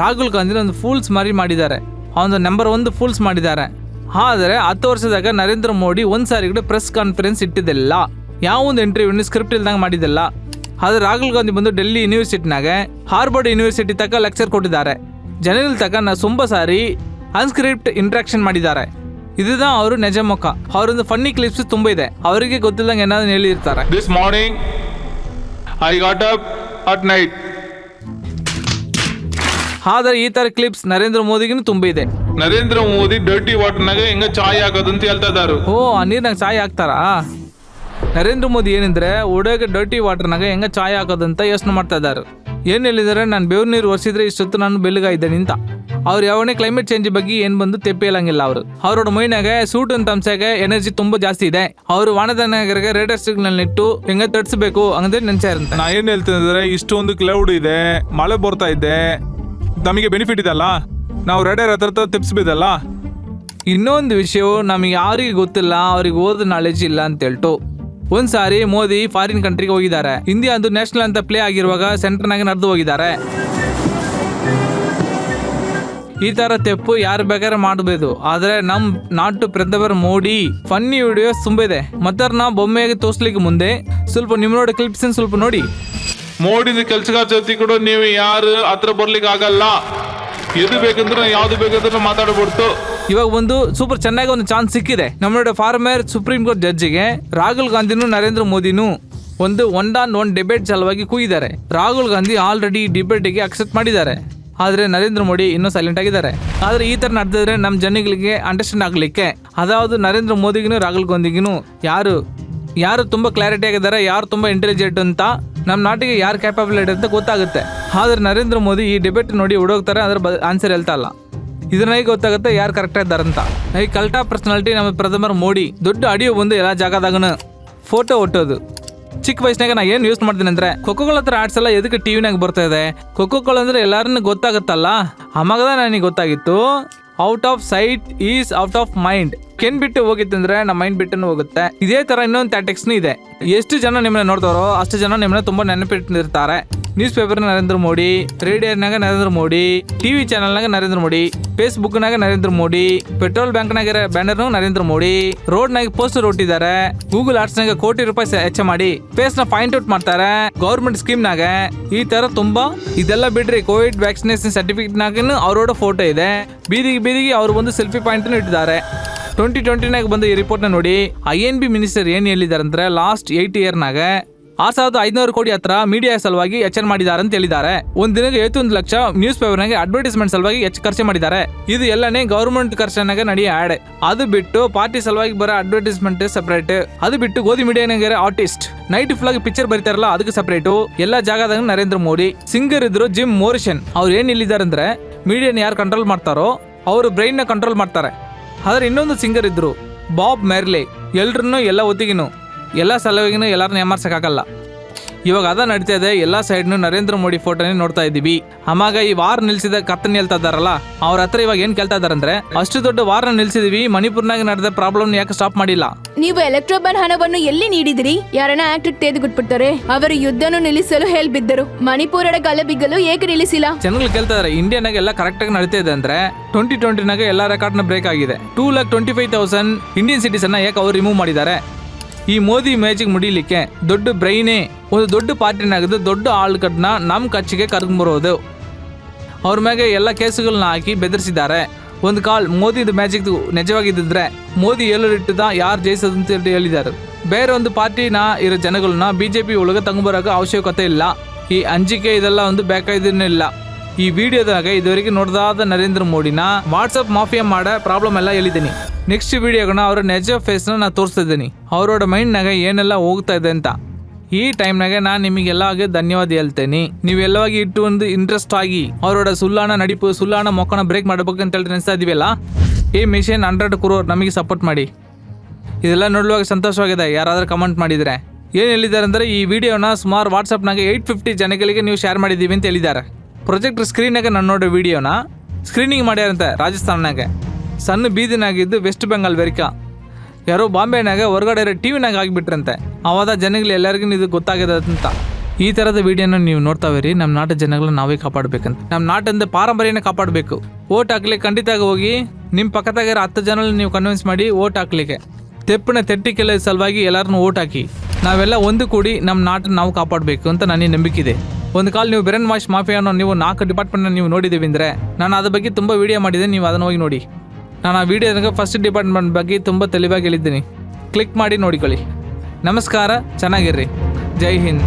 ರಾಹುಲ್ ಗಾಂಧಿನ ಒಂದು ಫೂಲ್ಸ್ ಮಾರಿ ಮಾಡಿದ್ದಾರೆ. ಅವನ ನಂಬರ್ ಒಂದು ಫೂಲ್ಸ್ ಮಾಡಿದ್ದಾರೆ. ಆದರೆ ಹತ್ತು ವರ್ಷದಾಗ ನರೇಂದ್ರ ಮೋದಿ ಒಂದು ಸಾರಿ ಕೂಡ ಪ್ರೆಸ್ ಕಾನ್ಫರೆನ್ಸ್ ಇಟ್ಟಿದ್ದಿಲ್ಲ. ಯಾವ ಒಂದು ಇಂಟರ್ವ್ಯೂ ಸ್ಕ್ರಿಪ್ಟ್ ಇಲ್ದಂಗೆ ಮಾಡಿದ್ದಿಲ್ಲ. ಆದರೆ ರಾಹುಲ್ ಗಾಂಧಿ ಬಂದು ಡೆಲ್ಲಿ ಯೂನಿವರ್ಸಿಟಿನಾಗೆ ಹಾರ್ವರ್ಡ್ ಯೂನಿವರ್ಸಿಟಿ ತಕ್ಕ ಲೆಕ್ಚರ್ ಕೊಟ್ಟಿದ್ದಾರೆ. ಜನಗಳ ತಕನ್ನ ತುಂಬ ಸಾರಿ ಅನ್ಸ್ಕ್ರಿಪ್ಟ್ ಇಂಟ್ರಾಕ್ಷನ್ ಮಾಡಿದ್ದಾರೆ. ಇದನ್ನ ಅವರು ನಿಜ ಮುಖ. ಅವರೊಂದು ಫನ್ನಿ ಕ್ಲಿಪ್ಸ್ ತುಂಬ ಇದೆ. ಅವರಿಗೆ ಗೊತ್ತಿಲ್ಲಂಗೆ ಏನಾದ್ರು ಹೇಳಿರ್ತಾರೆ this morning I got up at night ಆದರೆ ಈ ತರ ಕ್ಲಿಪ್ಸ್ ನರೇಂದ್ರ ಮೋದಿಗೂ ತುಂಬ ಇದೆ. ನರೇಂದ್ರ ಮೋದಿ ಡರ್ಟಿ ವಾಟರ್ನಾಗ ಹೆಂಗ ಚಾಯ್ ಹಾಕೋದು ಅಂತ ಹೇಳ್ತಾ ಇದ್ದಾರೆ ಓ ಆ ನೀರ್ನಾಗ ಚಾಯ್ ಹಾಕ್ತಾರಾ? ನರೇಂದ್ರ ಮೋದಿ ಏನಂದ್ರೆ ಒಡೆಗೆ ಡರ್ಟಿ ವಾಟರ್ನಾಗ ಹೆಂಗ ಚಾಯ್ ಹಾಕೋದಂತ ಯೋಚನೆ ಮಾಡ್ತಾ ಇದ್ದಾರೆ ಏನ್ ಹೇಳಿದಾರೆ? ನಾನು ಬೇವ್ರ ನೀರು ಒರೆಸಿದ್ರೆ ಇಷ್ಟೊತ್ತು ನಾನು ಬೆಳಗ ಇದ್ದೇನೆ ಅಂತ ಅವ್ರು ಯಾವನೇ ಕ್ಲೈಮೇಟ್ ಚೇಂಜ್ ಬಗ್ಗೆ ಏನು ಬಂದು ತೆಪ್ಪೇಳಂಗಿಲ್ಲ ಅವರು. ಅವರೋಡ ಮೈನಾಗೆ ಸೂಟ್ ಅಂತ ಅಂಶಾಗ ಎನರ್ಜಿ ತುಂಬಾ ಜಾಸ್ತಿ ಇದೆ. ಅವರು ವಾಣದನಗರಿಗೆ ರೇಡರ್ ಸಿಗ್ನಲ್ ಇಟ್ಟು ಹೆಂಗ ತಡ್ಸ್ಬೇಕು ಹಂಗಂದ್ರೆ ನೆನ್ಸಾರಂತ ನಾ ಏನು ಹೇಳ್ತಿದ್ರೆ ಇಷ್ಟೊಂದು ಕ್ಲೌಡ್ ಇದೆ ಮಳೆ ಬರ್ತಾ ಇದೆ. ನಮಗೆ ಬೆನಿಫಿಟ್ ಇದಲ್ಲ ನಾವು ರೇಡರ್ ಹತ್ರ ಹತ್ರ ತಿಪ್ಸ್ಬಿದಲ್ಲ ಇನ್ನೊಂದು ವಿಷಯವು ನಮಗೆ ಯಾರಿಗೆ ಗೊತ್ತಿಲ್ಲ ಅವ್ರಿಗೆ ಓದ್ ನಾಲೆಜ್ ಇಲ್ಲ ಅಂತ ಹೇಳ್ತು ಒಂದ್ಸಾರಿ ಮೋದಿ ಫಾರಿನ್ ಕಂಟ್ರಿಗೆ ಹೋಗಿದ್ದಾರೆ. ಇಂಡಿಯಾ ಒಂದು ನ್ಯಾಷನಲ್ ಅಂತ ಪ್ಲೇ ಆಗಿರುವಾಗ ಸೆಂಟರ್ನಾಗ ನಡೆದು ಹೋಗಿದ್ದಾರೆ. ಈ ತರ ತೆಪ್ಪು ಯಾರು ಬೇಕಾದ್ರೆ ಮಾಡಬಹುದು ಆದ್ರೆ ನಮ್ ನಾಟು ಪ್ರಧಾನ ಮೋಡಿ ಫನ್ನಿ ವಿಡಿಯೋಸ್ ತುಂಬಿದೆ. ನಾ ಬೊಮ್ಮೆಗೆ ತೋರ್ಸ್ಲಿಕ್ಕೆ ಮುಂದೆ ಸ್ವಲ್ಪ ನಿಮ್ ನೋಡಿ ಕ್ಲಿಪ್ಸ್ ಸ್ವಲ್ಪ ನೋಡಿ. ಮೋಡಿ ಕೆಲ್ಸಗಾರ ಜೊತೆ ಕೂಡ ನೀವು ಯಾರು ಹತ್ರ ಬರ್ಲಿಕ್ಕೆ ಆಗಲ್ಲ ಎದು ಬೇಕಂದ್ರೆ, ಯಾವ್ದು ಬೇಕಂದ್ರೆ ಮಾತಾಡ್ಬಿಡ್ತು. ಇವಾಗ ಒಂದು ಸೂಪರ್ ಚೆನ್ನಾಗಿ ಒಂದು ಚಾನ್ಸ್ ಸಿಕ್ಕಿದೆ. ನಮ್ಮ ಫಾರ್ಮರ್ ಸುಪ್ರೀಂ ಕೋರ್ಟ್ ಜಡ್ಜಿಗೆ ರಾಹುಲ್ ಗಾಂಧಿನೂ ನರೇಂದ್ರ ಮೋದಿನೂ ಒಂದು ಒನ್ ಆನ್ ಒನ್ ಡಿಬೇಟ್ ಸಲುವಾಗಿ ಕೂಗಿದ್ದಾರೆ. ರಾಹುಲ್ ಗಾಂಧಿ ಆಲ್ರೆಡಿ ಡಿಬೇಟ್ಗೆ ಅಕ್ಸೆಪ್ಟ್ ಮಾಡಿದ್ದಾರೆ. ಆದ್ರೆ ನರೇಂದ್ರ ಮೋದಿ ಇನ್ನೂ ಸೈಲೆಂಟ್ ಆಗಿದ್ದಾರೆ. ಆದ್ರೆ ಈ ತರ ನಡೆದಿದ್ರೆ ನಮ್ಮ ಜನಗಳಿಗೆ ಅಂಡರ್ಸ್ಟ್ಯಾಂಡ್ ಆಗ್ಲಿಕ್ಕೆ. ಅದಾವುದು ನರೇಂದ್ರ ಮೋದಿಗೂ ರಾಹುಲ್ ಗಾಂಧಿಗೂ ಯಾರು ಯಾರು ತುಂಬಾ ಕ್ಲಾರಿಟಿ ಆಗಿದ್ದಾರೆ, ಯಾರು ತುಂಬಾ ಇಂಟೆಲಿಜೆಂಟ್ ಅಂತ ನಮ್ಮ ನಾಟಿಗೆ ಯಾರು ಕ್ಯಾಪಬಿಲಿಟಿ ಅಂತ ಗೊತ್ತಾಗುತ್ತೆ. ಆದ್ರೆ ನರೇಂದ್ರ ಮೋದಿ ಈ ಡಿಬೇಟ್ ನೋಡಿ ಹುಡುಕ್ತಾರೆ ಅದ್ರ ಆನ್ಸರ್ ಹೇಳ್ತಾ ಇಲ್ಲ. ಇದನ್ನ ಗೊತ್ತಾಗುತ್ತೆ ಯಾರು ಕರೆಕ್ಟ್ ಅಂತ. ಈ ಕಲ್ಟಾ ಪರ್ಸನಾಲಿಟಿ ನಮ್ಮ ಪ್ರಥಮರ್ ಮೋಡಿ, ದೊಡ್ಡ ಅಡಿಯೋ ಬಂದು ಎಲ್ಲ ಜಾಗದಾಗನು ಫೋಟೋ ಒಟ್ಟೋದು. ಚಿಕ್ಕ ವಯಸ್ಸಿನಾಗ ನಾ ಏನು ಯೂಸ್ ಮಾಡ್ತೀನಿ ಅಂದ್ರೆ ಕೊಕ್ಕೋಗಳ ಹತ್ರ ಆಡ್ಸ್ ಎಲ್ಲ ಎದಕ್ಕೆ ಟಿವಿನಾಗ ಬರ್ತಾ ಇದೆ? ಕೊಕೋಗಳು ಅಂದ್ರೆ ಎಲ್ಲಾರನ್ನು ಗೊತ್ತಾಗುತ್ತಲ್ಲ? ಅಮಗದ ನನಗೆ ಗೊತ್ತಾಗಿತ್ತು out of sight is out of mind Ken ಬಿಟ್ಟು ಹೋಗಿತ್ತಂದ್ರೆ ನಮ್ಮ ಮೈಂಡ್ ಬಿಟ್ಟು ಹೋಗುತ್ತೆ. ಇದೇ ತರ ಇನ್ನೊಂದು ಟ್ಯಾಟಿಕ್ಸ್ ಇದೆ. ಎಷ್ಟು ಜನ ನಿಮ್ಮನ್ನ ನೋಡ್ತಾರೋ ಅಷ್ಟು ಜನ ನಿಮ್ಮನ್ನ ತುಂಬಾ ನೆನಪಿಟ್ಟಿರ್ತಾರೆ ನ್ಯೂಸ್ ಪೇಪರ್ ನರೇಂದ್ರ ಮೋದಿ ರೇಡಿಯೋನಾಗ ನರೇಂದ್ರ ಮೋದಿ ಟಿವಿ ಚಾನಲ್ನಾಗ ನರೇಂದ್ರ ಮೋದಿ ಫೇಸ್ಬುಕ್ನಾಗ ನರೇಂದ್ರ ಮೋದಿ ಪೆಟ್ರೋಲ್ ಬ್ಯಾಂಕ್ನಾಗ ಬ್ಯಾನರ್ ನರೇಂದ್ರ ಮೋದಿ. ರೋಡ್ನಾಗ ಪೋಸ್ಟರ್ ಒಟ್ಟಿದ್ದಾರೆ ಗೂಗಲ್ ಆರ್ಟ್ಸ್ನಾಗ ಕೋಟಿ ರೂಪಾಯಿ ಹೆಚ್ಚ ಮಾಡಿ ಫೇಸ್ನ ಪಾಯಿಂಟ್ ಔಟ್ ಮಾಡ್ತಾರೆ. ಗೌರ್ಮೆಂಟ್ ಸ್ಕೀಮ್ನಾಗ ಈ ತರ ತುಂಬಾ ಇದೆಲ್ಲ ಬಿಡ್ರಿ. ಕೋವಿಡ್ ವ್ಯಾಕ್ಸಿನೇಷನ್ ಸರ್ಟಿಫಿಕೇಟ್ನಾಗ ಅವರೋಡ ಫೋಟೋ ಇದೆ. ಬೀದಿಗೆ ಬೀದಿಗೆ ಅವರು ಒಂದು ಸೆಲ್ಫಿ ಪಾಯಿಂಟ್ ಇಟ್ಟಿದ್ದಾರೆ. ಟ್ವೆಂಟಿ ಟ್ವೆಂಟಿನಾಗ ಬಂದ ಈ ರಿಪೋರ್ಟ್ನ ನೋಡಿ ಐ ಎನ್ ಬಿ ಮಿನಿಸ್ಟರ್ ಏನು ಹೇಳಿದ್ದಾರೆ ಅಂದ್ರೆ ಲಾಸ್ಟ್ ಏಯ್ಟ್ ಇಯರ್ನಾಗ ಆರ್ ಸಾವಿರದ ಐದುನೂರು ಕೋಟಿ ಹತ್ರ ಮೀಡಿಯಾ ಸಲುವಾಗಿ ಎಚ್ಚರ ಮಾಡಿದ್ದಾರೆ ಅಂತ ಹೇಳಿದ್ದಾರೆ ಒಂದ್ ದಿನಕ್ಕೆ ಐವತ್ತೊಂದು ಲಕ್ಷ ನ್ಯೂಸ್ ಪೇಪರ್ನಾಗ ಅಡ್ವರ್ಟೈಸ್ಮೆಂಟ್ ಸಲುವಾಗಿ ಹೆಚ್ಚು ಖರ್ಚು ಮಾಡಿದ್ದಾರೆ ಇದು ಎಲ್ಲನೇ ಗೌರ್ಮೆಂಟ್ ಖರ್ಚನಾಗ ನಡೆಯ ಆಡ್ ಅದು ಬಿಟ್ಟು ಪಾರ್ಟಿ ಸಲುವಾಗಿ ಬರೋ ಅಡ್ವರ್ಟೈಸ್ಮೆಂಟ್ ಸಪರೇಟ್ ಅದು ಬಿಟ್ಟು ಗೋಧಿ ಮೀಡಿಯಾನಾಗ ಆರ್ಟಿಸ್ಟ್ ನೈಟ್ ಫ್ಲಾಗ್ ಪಿಕ್ಚರ್ ಬರೀತಾರಲ್ಲ, ಅದಕ್ಕೆ ಸಪರೇಟ್ ಎಲ್ಲ ಜಾಗದಾಗ ನರೇಂದ್ರ ಮೋದಿ. ಸಿಂಗರ್ ಇದ್ರು ಜಿಮ್ ಮೋರಿಷನ್ ಅವ್ರು ಏನ್ ಹೇಳಿದ್ದಾರೆ ಅಂದ್ರೆ ಮೀಡಿಯಾನ ಯಾರು ಕಂಟ್ರೋಲ್ ಮಾಡ್ತಾರೋ, ಅವರು ಬ್ರೈನ್ನ ಕಂಟ್ರೋಲ್ ಮಾಡ್ತಾರೆ. ಆದ್ರೆ ಇನ್ನೊಂದು ಸಿಂಗರ್ ಇದ್ರು ಬಾಬ್ ಮೆರ್ಲೆ ಎಲ್ರನ್ನೂ ಎಲ್ಲ ಹೊತ್ತಿಗಿನೂ ಎಲ್ಲ ಸಲುವಾಗಿನೂ ಎಲ್ಲರನ್ನ ಏಮಾರ್ಸಕ್ಕಾಗಲ್ಲ ಇವಾಗ ಅದ ನಡೀತಾ ಇದೆ. ಎಲ್ಲ ಸೈಡ್ನು ನರೇಂದ್ರ ಮೋದಿ ಫೋಟೋನೇ ನೋಡ್ತಾ ಇದ್ದೀವಿ. ಆಮಾಗ ಈ ವಾರ್ ನಿಲ್ಸಿದ ಕತ್ತನ್ ಹೇಳ್ತಾ ಇದಾರಲ್ಲ ಅವ್ರ ಹತ್ರ ಇವಾಗ ಏನ್ ಕೇಳ್ತಾ ಇದಾರಂದ್ರೆ ಅಷ್ಟು ದೊಡ್ಡ ವಾರ್ನ ನಿಲ್ಸಿದೀವಿ ಮಣಿಪುರ್ನಾಗ ನಡೆದ ಪ್ರಾಬ್ಲಮ್ ಯಾಕೆ ಸ್ಟಾಪ್ ಮಾಡಿಲ್ಲ. ನೀವು ಎಲೆಕ್ಟ್ರೋಬನ್ ಹಣವನ್ನು ಎಲ್ಲಿ ನೀಡಿದಿರಿ? ಯಾರನ್ನ ಆಕ್ಟ್ ತೆಗೆದುಬಿಟ್ಬಿಡ್ತಾರೆ ಅವರು ಯುದ್ಧನು ನಿಲ್ಲಿಸಲು ಹೇಳ್ಬಿದ್ದರು. ಮಣಿಪುರದ ಗಲಬಿಗಲು ಏಕೆ ನಿಲ್ಲಿಸಿಲ್ಲ. ಜನಗಳು ಕೇಳ್ತಾ ಇದಾರೆ ಇಂಡಿಯಾನಾಗ ಎಲ್ಲ ಕರೆಕ್ಟ್ ಆಗಿ ನಡೀತಾ ಇದೆ ಅಂದ್ರೆ ಟ್ವೆಂಟಿ ಟ್ವೆಂಟಿನಾಗ ಎಲ್ಲ ರೆಕಾರ್ಡ್ನ ಬ್ರೇಕ್ ಆಗಿದೆ. Two lakh twenty five thousand Indian cities ಅನ್ನ ಯಾಕೆ ಅವ್ರು ರಿಮೂವ್ ಮಾಡಿದ್ದಾರೆ? ಈ ಮೋದಿ ಮ್ಯಾಜಿಕ್ ಮುಡಿಲಿಕ್ಕೆ ದೊಡ್ಡ ಬ್ರೈನೇ, ಒಂದು ದೊಡ್ಡ ಪಾರ್ಟಿನಾಗದು ದೊಡ್ಡ ಆಳ್ಕಡ್ನ ನಮ್ಮ ಕಚ್ಚಿಗೆ ಕರ್ಕೊಂಬರೋದು. ಅವ್ರ ಮ್ಯಾಗೆ ಎಲ್ಲ ಕೇಸುಗಳನ್ನ ಹಾಕಿ ಬೆದರಿಸಿದ್ದಾರೆ. ಒಂದು ಕಾಲ್ ಮೋದಿದು ಮ್ಯಾಜಿಕ್ ನಿಜವಾಗಿದ್ದಿದ್ರೆ ಮೋದಿ ಎಲ್ಲರಿಟ್ಟದ ಯಾರು ಜಯಿಸೋದು ಅಂತ ಹೇಳಿ ಹೇಳಿದ್ದಾರೆ. ಬೇರೆ ಒಂದು ಪಾರ್ಟಿನ ಇರೋ ಜನಗಳನ್ನ ಬಿ ಜೆ ಪಿ ಒಳಗೆ ತಗೊಂಬರೋಕೆ ಅವಶ್ಯಕತೆ ಇಲ್ಲ. ಈ ಅಂಜಿಕೆ ಇದೆಲ್ಲ ಒಂದು ಬೇಕಾಯ್ದಿಲ್ಲ ಈ ವಿಡಿಯೋದಾಗ ಇದುವರೆಗೆ ನೋಡ್ದಾದ ನರೇಂದ್ರ ಮೋಡಿನ ವಾಟ್ಸಪ್ ಮಾಫಿಯಾ ಮಾಡ ಪ್ರಾಬ್ಲಮ್ ಎಲ್ಲ ಹೇಳಿದ್ದೀನಿ. ನೆಕ್ಸ್ಟ್ ವಿಡಿಯೋಗನ ಅವರ ನೆಜ ಫೇಸ್ನ ನಾನು ತೋರಿಸ್ತಿದ್ದೀನಿ. ಅವರೋಡ ಮೈಂಡ್ನಾಗ ಏನೆಲ್ಲ ಹೋಗ್ತಾ ಇದೆ ಅಂತ. ಈ ಟೈಮ್ನಾಗ ನಾನು ನಿಮಗೆಲ್ಲ ಧನ್ಯವಾದ ಹೇಳ್ತೇನೆ. ನೀವೆಲ್ಲವಾಗಿ ಇಟ್ಟು ಒಂದು ಇಂಟ್ರೆಸ್ಟ್ ಆಗಿ ಅವರೋಡ ಸುಲ್ಲಾಣ ನಡಿಪು ಸುಲ್ಲಾಣ ಮೊಕ್ಕನ ಬ್ರೇಕ್ ಮಾಡಬೇಕು ಅಂತ ಹೇಳಿ ನೆನೆಸ್ತಾ ಇದೀವಲ್ಲ ಈ ಮಿಷನ್ ಹಂಡ್ರೆಡ್ ಕ್ರೋರ್ ನಮಗೆ ಸಪೋರ್ಟ್ ಮಾಡಿ. ಇದೆಲ್ಲ ನೋಡುವಾಗ ಸಂತೋಷವಾಗಿದೆ. ಯಾರಾದರೂ ಕಮೆಂಟ್ ಮಾಡಿದರೆ. ಏನು ಹೇಳಿದ್ದಾರೆ ಅಂದರೆ ಈ ವಿಡಿಯೋನ ಸುಮಾರು ವಾಟ್ಸಪ್ನಾಗ ಏಯ್ಟ್ ಫಿಫ್ಟಿ ಜನಗಳಿಗೆ ನೀವು ಶೇರ್ ಮಾಡಿದ್ದೀವಿ ಅಂತ ಹೇಳಿದ್ದಾರೆ. ಪ್ರೊಜೆಕ್ಟ್ ಸ್ಕ್ರೀನಾಗೆ ನಾನು ನೋಡೋ ವಿಡಿಯೋನ ಸ್ಕ್ರೀನಿಂಗ್ ಮಾಡ್ಯಾರಂತೆ ರಾಜಸ್ಥಾನಾಗೆ ಸಣ್ಣ ಬೀದಿನಾಗಿದ್ದು ವೆಸ್ಟ್ ಬೆಂಗಾಲ್ ವೆರಿಕಾ. ಯಾರೋ ಬಾಂಬೆನಾಗ ಹೊರಗಡೆ ಇರೋ ಟಿವಿನಾಗ ಆಗಿಬಿಟ್ರಂತೆ. ಅವಾದ ಜನಗಳು ಎಲ್ಲರಿಗೂ ಇದು ಗೊತ್ತಾಗಿದೆ ಅಂತ ಈ ಥರದ ವಿಡಿಯೋನ ನೀವು ನೋಡ್ತಾವಿರಿ ನಮ್ಮ ನಾಟ ಜನಗಳನ್ನ ನಾವೇ ಕಾಪಾಡಬೇಕಂತ. ನಮ್ಮ ನಾಟಂದ ಪಾರಂಪರ್ಯನ ಕಾಪಾಡಬೇಕು. ಓಟ್ ಹಾಕ್ಲಿಕ್ಕೆ ಖಂಡಿತಾಗ ಹೋಗಿ. ನಿಮ್ಮ ಪಕ್ಕದಾಗಿರೋ ಹತ್ತು ಜನ ನೀವು ಕನ್ವಿನ್ಸ್ ಮಾಡಿ ಓಟ್ ಹಾಕ್ಲಿಕ್ಕೆ. ತೆಪ್ಪಿನ ತೆಟ್ಟಿ ಕೆಲಸ ಸಲುವಾಗಿ ಎಲ್ಲರನ್ನೂ ಓಟ್ ಹಾಕಿ. ನಾವೆಲ್ಲ ಒಂದು ಕೂಡಿ ನಮ್ಮ ನಾಟನ ನಾವು ಕಾಪಾಡಬೇಕು ಅಂತ ನನಗೆ ನಂಬಿಕೆ ಇದೆ. ಒಂದು ಕಾಲ ನೀವು ಬಿರನ್ ವಾಶ್ ಮಾಫಿಯಾನೋ ನೀವು ನಾಲ್ಕು ಡಿಪಾರ್ಟ್ಮೆಂಟ್ನ ನೀವು ನೋಡಿದ್ದೀವಿ ಅಂದರೆ ನಾನು ಅದ್ರ ಬಗ್ಗೆ ತುಂಬ ವಿಡಿಯೋ ಮಾಡಿದೆ ನೀವು ಅದನ್ನು ಹೋಗಿ ನೋಡಿ. ನಾನು ಆ ವಿಡಿಯೋದಾಗ ಫಸ್ಟ್ ಡಿಪಾರ್ಟ್ಮೆಂಟ್ ಬಗ್ಗೆ ತುಂಬ ತೆಲಿವಾಗಿ ಹೇಳಿದ್ದೀನಿ. ಕ್ಲಿಕ್ ಮಾಡಿ ನೋಡಿಕೊಳ್ಳಿ. ನಮಸ್ಕಾರ, ಚೆನ್ನಾಗಿರ್ರಿ. ಜೈ ಹಿಂದ್.